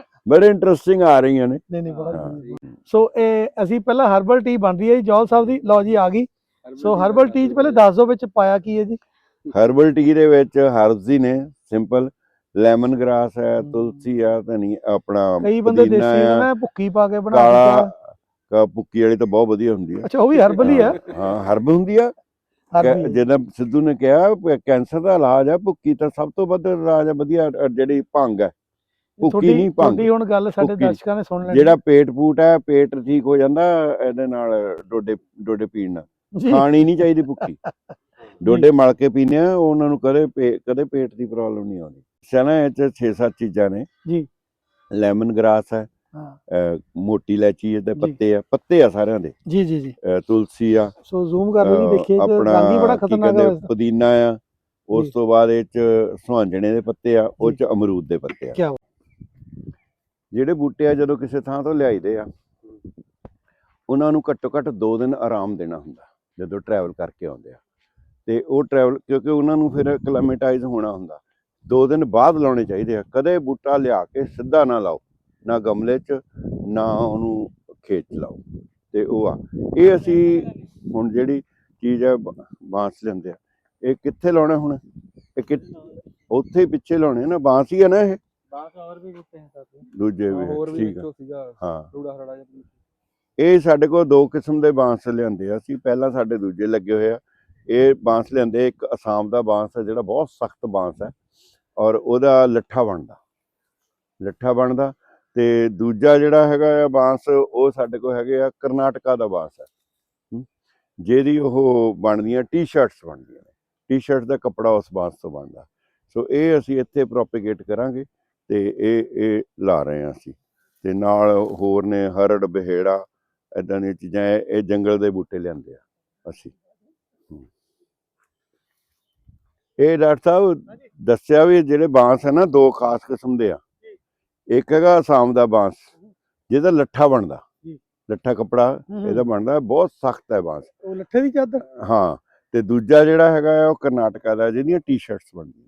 [LAUGHS] ਬੜੇ ਇੰਟਰਸਟਿੰਗ ਆ ਰਹੀਆਂ ਨੇ। ਨਹੀਂ ਨਹੀਂ। ਵਧੀਆ। ਸੋ ਇਹ ਅਸੀਂ ਪਹਿਲਾਂ ਹਰਬਲ ਟੀ ਬਣ ਰਹੀ ਹੈ ਜੀ ਜੌਲ ਸਾਹਿਬ ਦੀ। ਲਓ ਜੀ ਆ ਗਈ। ਸੋ ਹਰਬਲ ਟੀ ਚ ਪਹਿਲੇ ਦੱਸ ਦਿਓ ਵਿੱਚ ਪਾਇਆ ਕੀ ਹੈ ਜੀ। ਹਰਬਲ ਟੀ ਦੇ ਵਿੱਚ ਹਰਬਸ ਹੀ ਨੇ ਸਿੰਪਲ ਲੈਮਨ ਗ੍ਰਾਸ ਹੈ। ਤੁਲਸੀ ਆ ਧਨੀ ਆਪਣਾ ਕਈ ਬੰਦੇ ਦੇਸੀ ਆ, ਨੇ ਭੁੱਕੀ ਪਾ ਕੇ ਬਣਾ ਕਾਲਾ ਦਿੱਤਾ ਕਾ ਪੁੱਕੀ ਵਾਲੀ ਤਾਂ ਬਹੁਤ ਵਧੀਆ ਹੁੰਦੀ ਹੈ। ਅੱਛਾ ਉਹ ਵੀ ਹਰਬਲ ਹੀ ਹੈ। ਹਾਂ ਹਰਬ ਹੁੰਦੀ ਆ। ਜਿਹਦਾ ਸਿੱਧੂ ਨੇ ਕਿਹਾ ਕੈਂਸਰ ਦਾ ਇਲਾਜ ਆ ਭੁੱਕੀ ਤਾਂ ਸਭ ਤੋਂ ਵੱਧ ਇਲਾਜ ਆ ਵਧੀਆ ਜਿਹੜੀ ਭੰਗ ਹੈ। ਭੁੱਕੀ ਨਹੀਂ ਭੰਗ ਤੁਹਾਡੀ ਹੁਣ ਗੱਲ ਸਾਡੇ ਭੁੱਕੀ। ਦਰਸ਼ਕਾਂ ਨੇ ਸੁਣ ਲੈਣੀ। ਜਿਹੜਾ ਪੇਟ ਪੂਟ ਹੈ ਪੇਟ ਠੀਕ ਹੋ ਜਾਂਦਾ ਇਹਦੇ ਨਾਲ ਡੋਡੇ ਡੋਡੇ ਪੀਣ ਨਾਲ। ਜੀ। ਖਾਣੀ ਨਹੀਂ ਚਾਹੀਦੀ ਭੁੱਕੀ। [LAUGHS] ਡੋਡੇ ਮਲ ਕੇ ਪੀਨੇ ਆ ਉਹਨਾਂ ਨੂੰ ਕਦੇ ਪੇ- ਕਦੇ ਪੇਟ ਦੀ ਪ੍ਰੋਬਲਮ ਨਹੀਂ ਆਉਂਦੀ। ਚਨਾ ਇਹ ਚ 6-7 ਚੀਜ਼ਾਂ ਨੇ। ਜੀ। ਲੈਮਨ ਗ੍ਰਾਸ ਹੈ ਹਾਂ। ਮੋਟੀ ਇਲਾਚੀ ਦੇ ਜੀ। ਪੱਤੇ ਆ। ਪੱਤੇ ਆ ਸਾਰਿਆਂ ਦੇ। ਜੀ ਜੀ ਜੀ। ਤੁਲਸੀ ਆ। ਸੋ ਜ਼ੂਮ ਕਰ ਲਓ ਜੀ ਦੇਖੀਏ ਆਪਣਾ ਰੰਗ ਹੀ ਬੜਾ ਕੀ ਖਤਰਨਾਕ ਕਹਿੰਦੇ ਹੈ ਵੈਸੇ। ਪੁਦੀਨਾ ਆ। ਉਸ ਜੀ। ਤੋਂ ਬਾਅਦ ਇਹ ਚ ਸੁਹਾਂਜਣੇ ਦੇ ਪੱਤੇ ਆ ਉਹ ਜੀ। ਚ ਅਮਰੂਦ ਦੇ ਪੱਤੇ ਆ। ਕਿਆ ਜਿਹੜੇ ਬੂਟੇ ਆ ਜਦੋਂ ਕਿਸੇ ਥਾਂ ਤੋਂ ਲਿਆਈਦੇ ਆ, ਉਹਨਾਂ ਨੂੰ ਘੱਟੋ ਘੱਟ 2 ਦਿਨ ਆਰਾਮ ਦੇਣਾ ਹੁੰਦਾ, ਜਦੋਂ ਟਰੈਵਲ ਕਰਕੇ ਆਉਂਦੇ ਆ। ਤੇ ਉਹ ਟਰੈਵਲ ਕਿਉਂਕਿ ਉਹਨਾਂ ਨੂੰ ਫਿਰ ਕਲਾਈਮੇਟਾਈਜ਼ ਹੋਣਾ ਹੁੰਦਾ। 2 ਦਿਨ ਬਾਅਦ ਲਾਉਣੇ ਚਾਹੀਦੇ ਆ, ਕਦੇ ਬੂਟਾ ਲਿਆ ਕੇ ਸਿੱਧਾ ਨਾ ਲਾਓ, ਨਾ ਗਮਲੇ 'ਚ, ਨਾ ਉਹਨੂੰ ਖੇਤ 'ਚ ਲਾਓ। ਤੇ ਉਹ ਆ। ਇਹ ਅਸੀਂ ਹੁਣ ਜਿਹੜੀ ਚੀਜ਼ ਹੈ ਬਾਂਸ ਲੈਂਦੇ ਆ। ਇਹ ਕਿੱਥੇ ਲਾਉਣਾ ਹੁਣ? ਇਹ ਕਿ ਉੱਥੇ ਹੀ ਪਿੱਛੇ ਲਾਉਣੇ ਨਾ? ਬਾਂਸ ਹੀ ਆ ਨਾ ਇਹ? ਬਾਸ ਹੋਰ ਵੀ ਬੁੱਤੇ ਹੈ ਸਾਥੇ ਦੂਜੇ ਵੀ ਹੋਰ ਵੀ ਠੀਕ ਆ। ਵਿੱਚੋਂ ਸੀਗਾ ਹਾਂ। ਰੂੜਾ ਹਰੜਾ ਜਿਹਾ ਇਹ ਸਾਡੇ ਕੋਲ ਦੋ ਕਿਸਮ ਦੇ ਬਾਂਸ ਲਿਆਂਦੇ ਆ। ਅਸੀਂ ਪਹਿਲਾਂ ਸਾਡੇ ਦੂਜੇ ਲੱਗੇ ਹੋਏ ਆ। ਇਹ ਬਾਂਸ ਲਿਆਂਦੇ ਇੱਕ ਅਸਾਮ ਦਾ ਬਾਂਸ ਹੈ ਜਿਹੜਾ ਬਹੁਤ ਸਖਤ ਬਾਂਸ ਹੈ ਔਰ ਉਹਦਾ ਲੱਠਾ ਬਣਦਾ। ਲੱਠਾ ਬਣਦਾ ਤੇ ਦੂਜਾ ਜਿਹੜਾ ਹੈਗਾ ਆ ਬਾਂਸ ਉਹ ਸਾਡੇ ਕੋਲ ਹੈਗੇ ਆ ਕਰਨਾਟਕਾ ਦਾ ਬਾਂਸ ਹੈ। ਹਮ, ਜਿਹਦੀ ਉਹ ਬਣਦੀਆਂ ਟੀ-ਸ਼ਰਟਸ ਬਣਦੀਆਂ ਨੇ। ਟੀ-ਸ਼ਰਟ ਦਾ ਕੱਪੜਾ ਉਸ ਬਾਂਸ ਤੋਂ ਬਣਦਾ। ਸੋ ਇਹ ਅਸੀਂ ਇੱਥੇ ਪ੍ਰੋਪੀਗੇਟ ਕਰਾਂਗੇ। ਤੇ ਇਹ ਇਹ ਲਾ ਰਹੇ ਹਾਂ ਅਸੀਂ। ਤੇ ਨਾਲ ਹੋਰ ਨੇ ਹਰੜ ਬਹੇੜਾ ਇਦਾਂ ਦੀਆਂ ਚੀਜ਼ਾਂ ਇਹ ਜੰਗਲ ਦੇ ਬੂਟੇ ਲਿਆਂਦੇ ਆ ਅਸੀਂ। ਇਹ ਡਾਕਟਰ ਸਾਹਿਬ ਦੱਸਿਆ ਵੀ ਜਿਹੜੇ ਬਾਂਸ ਹੈ ਨਾ ਦੋ ਖਾਸ ਕਿਸਮ ਦੇ ਆ। ਇੱਕ ਹੈਗਾ ਅਸਾਮ ਦਾ ਬਾਂਸ ਜਿਹਦਾ ਲੱਠਾ ਬਣਦਾ। ਲੱਠਾ ਕਪੜਾ ਇਹਦਾ ਬਣਦਾ ਬਹੁਤ ਸਖਤ ਹੈ ਬਾਂਸ। ਉਹ ਲੱਠੇ ਦੀ ਚਾਦਰ? ਹਾਂ ਤੇ ਦੂਜਾ ਜਿਹੜਾ ਹੈਗਾ ਆ ਉਹ ਕਰਨਾਟਕਾ ਦਾ ਜਿਹਦੀਆਂ ਟੀ-ਸ਼ਰਟਸ ਬਣਦੀਆਂ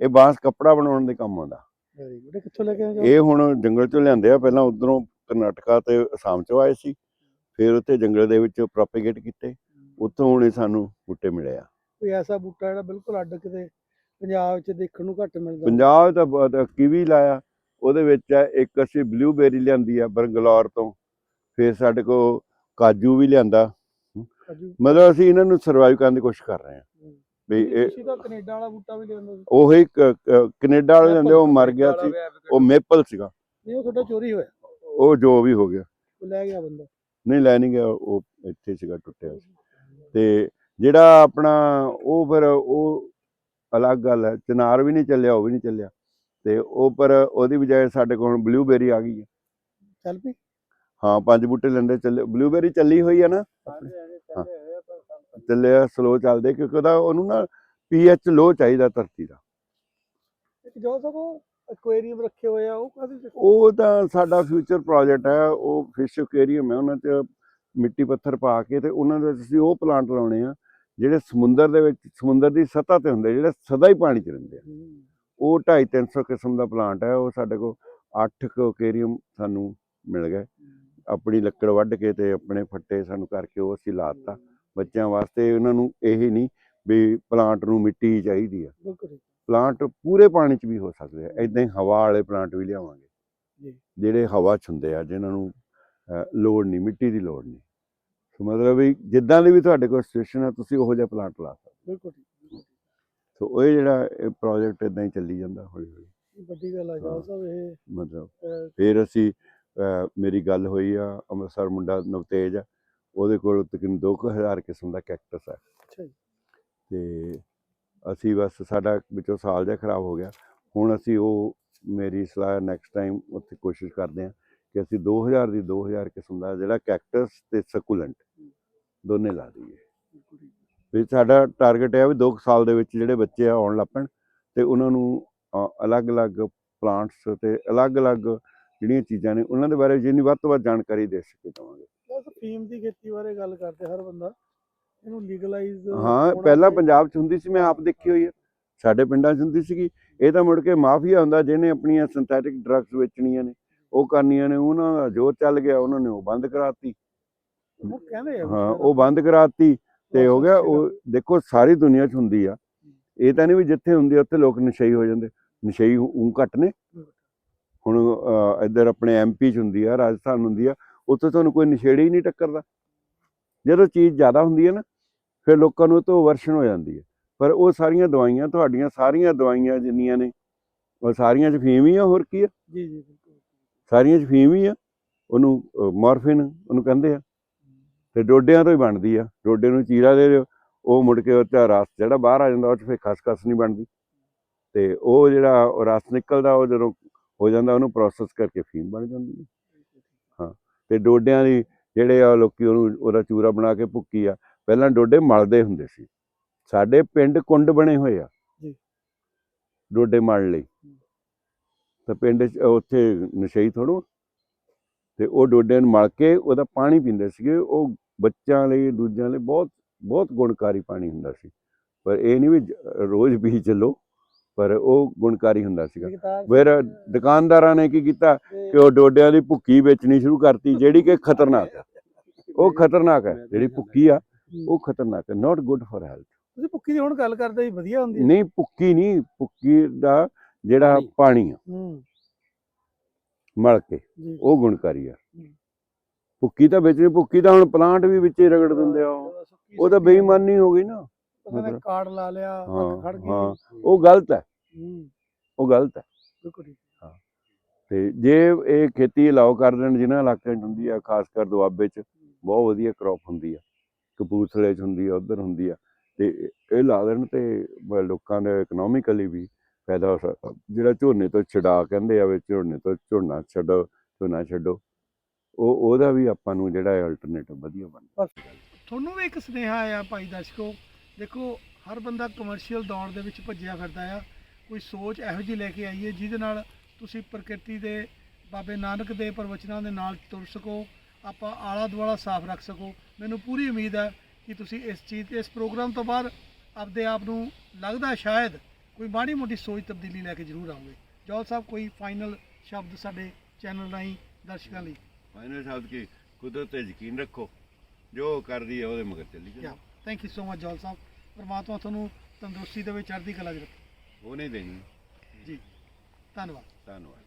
ਇਹ ਬਾਂਸ ਕਪੜਾ ਬਣਾਉਣ ਦੇ ਕੰਮ ਆਉਂਦਾ। ਵੈਰੀ ਗੁੱਡ ਕਿੱਥੋਂ ਲੈ ਕੇ ਆਏ ਜੋ ਇਹ ਹੁਣ ਜੰਗਲ ਚੋਂ ਲਿਆਂਦੇ ਆ ਪਹਿਲਾਂ ਉਧਰੋਂ ਕਰਨਾਟਕਾ ਤੇ ਅਸਾਮ ਚੋਂ ਆਏ ਸੀ। ਫਿਰ ਉੱਥੇ ਜੰਗਲ ਦੇ ਵਿੱਚ ਪ੍ਰੋਪੇਗੇਟ ਕੀਤੇ। ਉੱਥੋਂ ਹੁਣ ਇਹ ਸਾਨੂੰ ਬੂਟੇ ਮਿਲੇ ਆ। ਕੋਈ ਐਸਾ ਬੂਟਾ ਜਿਹੜਾ ਬਿਲਕੁਲ ਅੱਡ ਕਿਤੇ ਪੰਜਾਬ 'ਚ ਦੇਖਣ ਨੂੰ ਘੱਟ ਮਿਲਦਾ। ਪੰਜਾਬ ਤਾਂ ਬਹੁਤ ਕਿਵੀ ਲਾਇਆ। ਉਹਦੇ ਵਿੱਚ ਹੈ ਇੱਕ ਅਸੀਂ ਬਲੂਬੇਰੀ ਲਿਆਂਦੀ ਆ ਬੰਗਲੌਰ ਤੋਂ। ਫਿਰ ਸਾਡੇ ਕੋਲ ਕਾਜੂ ਵੀ ਲਿਆਂਦਾ। ਕਾਜੂ? ਮਤਲਬ ਅਸੀਂ ਇਹਨਾਂ ਨੂੰ ਸਰਵਾਈਵ ਕਰਨ ਦੀ ਕੋਸ਼ਿਸ਼ ਕਰ ਰਹੇ ਹਾਂ ਹੂੰ। ਵੀ ਇਹ ਤੁਸੀਂ ਤਾਂ ਕੈਨੇਡਾ ਵਾਲਾ ਬੂਟਾ ਵੀ ਲਿਆਉਂਦੇ ਸੀ। ਉਹੀ ਕ- ਕ- ਕੈਨੇਡਾ ਵਾਲੇ ਲੈਂਦੇ ਉਹ ਮਰ ਗਿਆ ਸੀ। ਉਹ ਮੇਪਲ ਸੀਗਾ। ਨਹੀਂ ਉਹ ਤੁਹਾਡਾ ਚੋਰੀ ਹੋਇਆ। ਉਹ ਜੋ ਵੀ ਹੋ ਗਿਆ। ਉਹ ਲੈ ਗਿਆ ਬੰਦਾ। ਨਹੀਂ ਲੈ ਨਹੀਂ ਗਿਆ ਉਹ ਇੱਥੇ ਸੀਗਾ ਟੁੱਟਿਆ ਸੀ। ਤੇ ਜਿਹੜਾ ਆਪਣਾ ਉਹ ਫਿਰ ਉਹ ਅਲੱਗ ਗੱਲ ਹੈ। ਚਨਾਰ ਵੀ ਨਹੀਂ ਚੱਲਿਆ ਉਹ ਵੀ ਨਹੀਂ ਚੱਲਿਆ। ਤੇ ਉਹ ਪਰ ਉਹਦੀ ਬਜਾਏ ਸਾਡੇ ਕੋਲ ਬਲੂਬੇਰੀ ਆ ਗਈ ਹੈ। ਚੱਲ ਪਈ। ਹਾਂ ਪੰਜ ਬੂਟੇ ਲੈਂਦੇ ਚੱਲੇ। ਬਲੂਬੇਰੀ ਚੱਲੀ ਹੋਈ ਹੈ ਨਾ ਸਾਰੇ ਐਵੇਂ ਚੱਲੇ ਹੋਏ ਆ ਚੱਲਿਆ ਸਲੋ ਚੱਲਦੇ ਕਿਉਂਕਿ ਉਹਦਾ ਉਹਨੂੰ ਨਾ ਪੀਐਚ ਲੋ ਚਾਹੀਦਾ ਧਰਤੀ ਦਾ। ਇੱਕ ਜੋ ਸਭ ਐਕੁਆਰੀਅਮ ਰੱਖੇ ਹੋਏ ਆ ਉਹ ਕਾਹਦੇ ਉਹ ਤਾਂ ਸਾਡਾ ਫਿਊਚਰ ਪ੍ਰੋਜੈਕਟ ਹੈ ਉਹ ਫਿਸ਼ ਐਕੁਆਰੀਅਮ ਹੈ ਉਹਨਾਂ 'ਚ ਮਿੱਟੀ ਪੱਥਰ ਪਾ ਕੇ ਤੇ ਉਹਨਾਂ ਦੇ ਅਸੀਂ ਉਹ ਪਲਾਂਟ ਲਾਉਣੇ ਆ ਜਿਹੜੇ ਸਮੁੰਦਰ ਦੇ ਵਿੱਚ ਸਮੁੰਦਰ ਦੀ ਸਤ੍ਹਾ ਤੇ ਹੁੰਦੇ ਜਿਹੜੇ ਸਦਾ ਹੀ ਪਾਣੀ 'ਚ ਰਹਿੰਦੇ ਆ। ਉਹ 2.5 300 ਕਿਸਮ ਦਾ ਪਲਾਂਟ ਹੈ ਉਹ ਸਾਡੇ ਕੋਲ 8 ਕੁ ਐਕੁਆਰੀਅਮ ਸਾਨੂੰ ਮਿਲ ਗਏ। ਆਪਣੀ ਲੱਕੜ ਵੱਢ ਕੇ ਤੇ ਆਪਣੇ ਫੱਟੇ ਸਾਨੂੰ ਕਰਕੇ ਉਹ ਅਸੀਂ ਲਾਤਾ ਬੱਚਿਆਂ ਵਾਸਤੇ ਉਹਨਾਂ ਨੂੰ ਇਹ ਨਹੀਂ ਵੀ ਪਲਾਂਟ ਨੂੰ ਮਿੱਟੀ ਹੀ ਚਾਹੀਦੀ ਆ। ਪਲਾਂਟ ਪੂਰੇ ਪਾਣੀ 'ਚ ਵੀ ਹੋ ਸਕਦੇ ਆ। ਇਦਾਂ ਹੀ ਹਵਾ ਵਾਲੇ ਪਲਾਂਟ ਵੀ ਲਿਆਵਾਂਗੇ। ਜਿਹੜੇ ਹਵਾ 'ਚ ਹੁੰਦੇ ਆ ਜਿਨ੍ਹਾਂ ਨੂੰ ਲੋੜ ਨਹੀਂ ਮਿੱਟੀ ਦੀ ਲੋੜ ਨਹੀਂ। ਸੋ ਮਤਲਬ ਵੀ ਜਿੱਦਾਂ ਦੀ ਵੀ ਤੁਹਾਡੇ ਕੋਲ ਸਿਚੁਏਸ਼ਨ ਹੈ ਤੁਸੀਂ ਉਹੋ ਜਿਹਾ ਪਲਾਂਟ ਲਾ ਸਕਦੇ ਬਿਲਕੁਲ ਸੋ ਇਹ ਜਿਹੜਾ ਇਹ ਪ੍ਰੋਜੈਕਟ ਇਦਾਂ ਹੀ ਚੱਲੀ ਜਾਂਦਾ ਹੌਲੀ ਹੌਲੀ। ਵੱਡੀ ਗੱਲ ਆ ਜਵਾਬ ਸਾਹਿਬ ਇਹ ਮਤਲਬ ਫਿਰ ਅਸੀਂ ਮੇਰੀ ਗੱਲ ਹੋਈ ਆ ਅੰਮ੍ਰਿਤਸਰ ਮੁੰਡਾ ਨਵਤੇਜ ਆ। ਉਹਦੇ ਕੋਲ ਤਕਰੀਬਨ 2000 ਕਿਸਮ ਦਾ ਕੈਕਟਸ ਹੈ। ਤੇ ਅਸੀਂ ਬਸ ਸਾਡਾ ਵਿੱਚੋਂ ਸਾਲ ਜਿਹਾ ਖਰਾਬ ਹੋ ਗਿਆ। ਹੁਣ ਅਸੀਂ ਉਹ ਮੇਰੀ ਸਲਾਹ ਨੈਕਸਟ ਟਾਈਮ ਉੱਥੇ ਕੋਸ਼ਿਸ਼ ਕਰਦੇ ਹਾਂ ਕਿ ਅਸੀਂ 2000 ਦੀ 2000 ਕਿਸਮ ਦਾ ਜਿਹੜਾ ਕੈਕਟਸ ਤੇ ਸਕੂਲੈਂਟ ਦੋਨੇ ਲਾ ਦਈਏ। ਵੀ ਸਾਡਾ ਟਾਰਗੇਟ ਹੈ ਵੀ 2 ਸਾਲ ਦੇ ਵਿੱਚ ਜਿਹੜੇ ਬੱਚੇ ਆਉਣ ਲੱਪਣ ਤੇ ਉਹਨਾਂ ਨੂੰ ਅਲੱਗ-ਅਲੱਗ ਪਲਾਂਟਸ ਤੇ ਅਲੱਗ-ਅਲੱਗ ਜਿਹੜੀਆਂ ਚੀਜ਼ਾਂ ਨੇ ਉਹਨਾਂ ਦੇ ਬਾਰੇ ਜਿੰਨੀ ਵੱਧ ਤੋਂ ਵੱਧ ਜਾਣਕਾਰੀ ਦੇ ਸਕੇ ਦਵਾਂਗੇ। ਬਸ ਫੀਮ ਦੀ ਖੇਤੀ ਬਾਰੇ ਗੱਲ ਕਰਦੇ ਹਰ ਬੰਦਾ। ਇਹਨੂੰ ਲੀਗਲਾਈਜ਼ ਹਾਂ ਪਹਿਲਾਂ ਪੰਜਾਬ 'ਚ ਹੁੰਦੀ ਸੀ ਮੈਂ ਆਪ ਦੇਖੀ ਹੋਈ ਹੈ ਸਾਡੇ ਪਿੰਡਾਂ 'ਚ ਹੁੰਦੀ ਸੀਗੀ। ਇਹ ਤਾਂ ਮੁੜ ਕੇ ਮਾਫੀਆ ਹੁੰਦਾ ਜਿਹਨੇ ਆਪਣੀਆਂ ਸਿੰਥੈਟਿਕ ਡਰੱਗਸ ਵੇਚਣੀਆਂ ਨੇ ਉਹ ਕਰਨੀਆਂ ਨੇ ਉਹਨਾਂ ਦਾ ਜੋਰ ਚੱਲ ਗਿਆ ਉਹਨਾਂ ਨੇ ਉਹ ਬੰਦ ਕਰਾਤੀ। ਉਹ ਕਹਿੰਦੇ ਆ ਹਾਂ ਉਹ ਬੰਦ ਕਰਾਤੀ ਤੇ ਹੋ ਗਿਆ ਉਹ ਦੇਖੋ ਸਾਰੀ ਦੁਨੀਆ 'ਚ ਹੁੰਦੀ ਆ। ਇਹ ਤਾਂ ਨਹੀਂ ਵੀ ਜਿੱਥੇ ਹੁੰਦੀ ਉੱਥੇ ਲੋਕ ਨਸ਼ਈ ਹੋ ਜਾਂਦੇ। ਨਸ਼ਈ ਉਹ ਘੱਟ ਨੇ। ਹੁਣ ਇੱਧਰ ਆਪਣੇ ਐਮਪੀ 'ਚ ਹੁੰਦੀ ਆ ਰਾਜਸਥਾਨ ਹੁੰਦੀ ਆ ਉੱਥੇ ਤੁਹਾਨੂੰ ਕੋਈ ਨਸ਼ੇੜੀ ਹੀ ਨਹੀਂ ਟੱਕਰਦਾ। ਜਦੋਂ ਚੀਜ਼ ਜ਼ਿਆਦਾ ਹੁੰਦੀ ਹੈ ਨਾ ਫਿਰ ਲੋਕਾਂ ਨੂੰ ਉਹ ਤੋਂ ਵਰਸ਼ਨ ਹੋ ਜਾਂਦੀ ਹੈ। ਪਰ ਉਹ ਸਾਰੀਆਂ ਦਵਾਈਆਂ ਤੁਹਾਡੀਆਂ ਸਾਰੀਆਂ ਦਵਾਈਆਂ ਜਿੰਨੀਆਂ ਨੇ ਉਹ ਸਾਰੀਆਂ 'ਚ ਫੀਮ ਹੀ ਆ ਹੋਰ ਕੀ ਆ? ਜੀ ਜੀ ਸਾਰੀਆਂ 'ਚ ਫੀਮ ਹੀ ਆ। ਉਹਨੂੰ ਮੋਰਫਿਨ ਉਹਨੂੰ ਕਹਿੰਦੇ ਆ। ਤੇ ਡੋਡਿਆਂ ਤੋਂ ਹੀ ਬਣਦੀ ਆ। ਡੋਡੇ ਨੂੰ ਚੀਰਾ ਦੇ ਦਿਓ। ਉਹ ਮੁੜ ਕੇ ਉਹ ਤੇ ਰਸ ਜਿਹੜਾ ਬਾਹਰ ਆ ਜਾਂਦਾ ਉਹ 'ਚ ਫਿਰ ਖਸਖਸ ਨਹੀਂ ਬਣਦੀ। ਤੇ ਉਹ ਜਿਹੜਾ ਉਹ ਰਸ ਨਿਕਲਦਾ ਉਹ ਜਦੋਂ ਹੋ ਜਾਂਦਾ ਉਹਨੂੰ ਪ੍ਰੋਸੈਸ ਕਰਕੇ ਫੀਮ ਬਣ ਜਾਂਦੀ ਹੈ ਤੇ ਡੋਡਿਆਂ ਦੀ ਜਿਹੜੇ ਆ ਲੋਕੀ ਉਹਨੂੰ ਉਹਦਾ ਚੂਰਾ ਬਣਾ ਕੇ ਭੁੱਕੀ ਆ ਪਹਿਲਾਂ ਡੋਡੇ ਮਲਦੇ ਹੁੰਦੇ ਸੀ। ਸਾਡੇ ਪਿੰਡ ਕੁੰਡ ਬਣੇ ਹੋਏ ਆ। ਜੀ। ਡੋਡੇ ਮਲ ਲਈ। ਤਾਂ ਪਿੰਡ ਉੱਥੇ ਨਸ਼ਈ ਥੋੜੋ ਤੇ ਉਹ ਡੋਡਿਆਂ ਨੂੰ ਮਲ ਕੇ ਉਹਦਾ ਪਾਣੀ ਪੀਂਦੇ ਸੀਗੇ। ਉਹ ਬੱਚਿਆਂ ਲਈ ਦੂਜਿਆਂ ਲਈ ਬਹੁਤ ਬਹੁਤ ਗੁਣਕਾਰੀ ਪਾਣੀ ਹੁੰਦਾ ਸੀ। ਪਰ ਇਹ ਨਹੀਂ ਵੀ ਰੋਜ਼ ਪੀ ਚੱਲੋ ਪਰ ਉਹ ਗੁਣਕਾਰੀ ਹੁੰਦਾ ਸੀਗਾ। ਫਿਰ ਦੁਕਾਨਦਾਰਾਂ ਨੇ ਕੀ ਕੀਤਾ ਕਿ ਉਹ ਡੋਡਿਆਂ ਦੀ ਭੁੱਕੀ ਵੇਚਣੀ ਸ਼ੁਰੂ ਕਰਤੀ ਜਿਹੜੀ ਕਿ ਖਤਰਨਾਕ ਹੈ ਉਹ ਖਤਰਨਾਕ ਹੈ ਜਿਹੜੀ ਭੁੱਕੀ ਆ ਉਹ ਖਤਰਨਾਕ ਹੈ ਨਾਟ ਗੁੱਡ ਫॉर ਹੈਲਥ ਤੁਸੀਂ ਭੁੱਕੀ ਦੀ ਹੁਣ ਗੱਲ ਕਰਦੇ ਜੀ ਵਧੀਆ ਹੁੰਦੀ ਹੈ ਨਹੀਂ ਭੁੱਕੀ ਨਹੀਂ ਭੁੱਕੀ ਦਾ ਜਿਹੜਾ ਪਾਣੀ। ਆ ਹੂੰ। ਮਲ ਕੇ ਉਹ ਗੁਣਕਾਰੀ ਆ। ਭੁੱਕੀ ਤਾਂ ਵੇਚਣੀ ਭੁੱਕੀ ਤਾਂ ਹੁਣ ਪਲਾਂਟ ਵੀ ਵਿੱਚ ਹੀ ਰਗੜ ਦਿੰਦੇ ਆ ਉਹ। ਤਾਂ ਬੇਈਮਾਨੀ ਹੋ ਗਈ ਨਾ। ਉਹਨਾਂ ਨੇ ਮਤਲਬ- ਕਾਰਡ ਲਾ ਲਿਆ ਹਾਂ, ਅੱਖ ਖੜ ਗਈ। ਹਾਂ। ਉਹ ਗਲਤ ਹੈ। ਹੂੰ। ਉਹ ਗਲਤ ਹੈ। ਬਿਲਕੁਲ ਠੀਕ। ਤੇ ਜੇ ਇਹ ਖੇਤੀ ਅਲਾਉ ਕਰ ਦੇਣ ਜਿਨ੍ਹਾਂ ਇਲਾਕਿਆਂ 'ਚ ਹੁੰਦੀ ਆ ਖਾਸ ਕਰ ਦੁਆਬੇ 'ਚ ਬਹੁਤ ਵਧੀਆ ਕ੍ਰੌਪ ਹੁੰਦੀ ਆ। ਕਪੂਰਥਲੇ 'ਚ ਹੁੰਦੀ ਆ ਉਧਰ ਹੁੰਦੀ ਆ। ਤੇ ਇਹ ਲਾ ਦੇਣ ਤੇ ਲੋਕਾਂ ਦੇ ਇਕਨੋਮਿਕਲੀ ਵੀ ਫਾਇਦਾ ਹੋ ਸਕਦਾ। ਜਿਹੜਾ ਝੋਨੇ ਤੋਂ ਛਡਾ ਕਹਿੰਦੇ ਆ ਵੀ ਝੋਨੇ ਤੋਂ ਝੋਨਾ ਛੱਡੋ ਝੋਨਾ ਛੱਡੋ। ਉਹ ਉਹਦਾ ਵੀ ਆਪਾਂ ਨੂੰ ਜਿਹੜਾ ਅਲਟਰਨੇਟਿਵ ਵਧੀਆ ਬਣ ਤੁਹਾਨੂੰ ਵੀ ਇੱਕ ਸੁਨੇਹਾ ਆਇਆ ਭਾਈ ਦਰਸ਼ਕੋ ਦੇਖੋ ਹਰ ਬੰਦਾ ਕਮਰਸ਼ੀਅਲ ਦੌੜ ਦੇ ਵਿੱਚ ਭੱਜਿਆ ਫਿਰਦਾ ਆ। ਕੋਈ ਸੋਚ ਇਹੋ ਜਿਹੀ ਲੈ ਕੇ ਆਈਏ ਜਿਹਦੇ ਨਾਲ ਤੁਸੀਂ ਪ੍ਰਕਿਰਤੀ ਦੇ ਬਾਬੇ ਨਾਨਕ ਦੇ ਪ੍ਰਵਚਨਾਂ ਦੇ ਨਾਲ ਤੁਰ ਸਕੋ ਆਪਾਂ ਆਲਾ ਦੁਆਲਾ ਸਾਫ਼ ਰੱਖ ਸਕੋ। ਮੈਨੂੰ ਪੂਰੀ ਉਮੀਦ ਹੈ ਕਿ ਤੁਸੀਂ ਇਸ ਚੀਜ਼ ਇਸ ਪ੍ਰੋਗਰਾਮ ਤੋਂ ਬਾਅਦ ਆਪਦੇ ਆਪ ਨੂੰ ਲੱਗਦਾ ਸ਼ਾਇਦ ਕੋਈ ਮਾੜੀ ਮੋਟੀ ਸੋਚ ਤਬਦੀਲੀ ਲੈ ਕੇ ਜ਼ਰੂਰ ਆਓਗੇ। ਜੌਲ ਸਾਹਿਬ ਕੋਈ ਫਾਈਨਲ ਸ਼ਬਦ ਸਾਡੇ ਚੈਨਲ ਰਾਹੀਂ ਦਰਸ਼ਕਾਂ ਲਈ? ਫਾਈਨਲ ਸ਼ਬਦ ਕੀ? ਕੁਦਰਤ ਤੇ ਯਕੀਨ ਰੱਖੋ। ਜੋ ਕਰਦੀ ਹੈ ਉਹਦੇ ਮਗਰ ਚੱਲੀ Yeah. Thank you so much Jaul Sahib ਪਰਮਾਤਮਾ ਤੁਹਾਨੂੰ ਤੰਦਰੁਸਤੀ ਦੇਵੇ ਚੜ੍ਹਦੀ ਕਲਾ 'ਚ ਰੱਖੇ। ਉਹ ਨਹੀਂ ਦੇਣੀ। ਜੀ। ਧੰਨਵਾਦ। ਧੰਨਵਾਦ।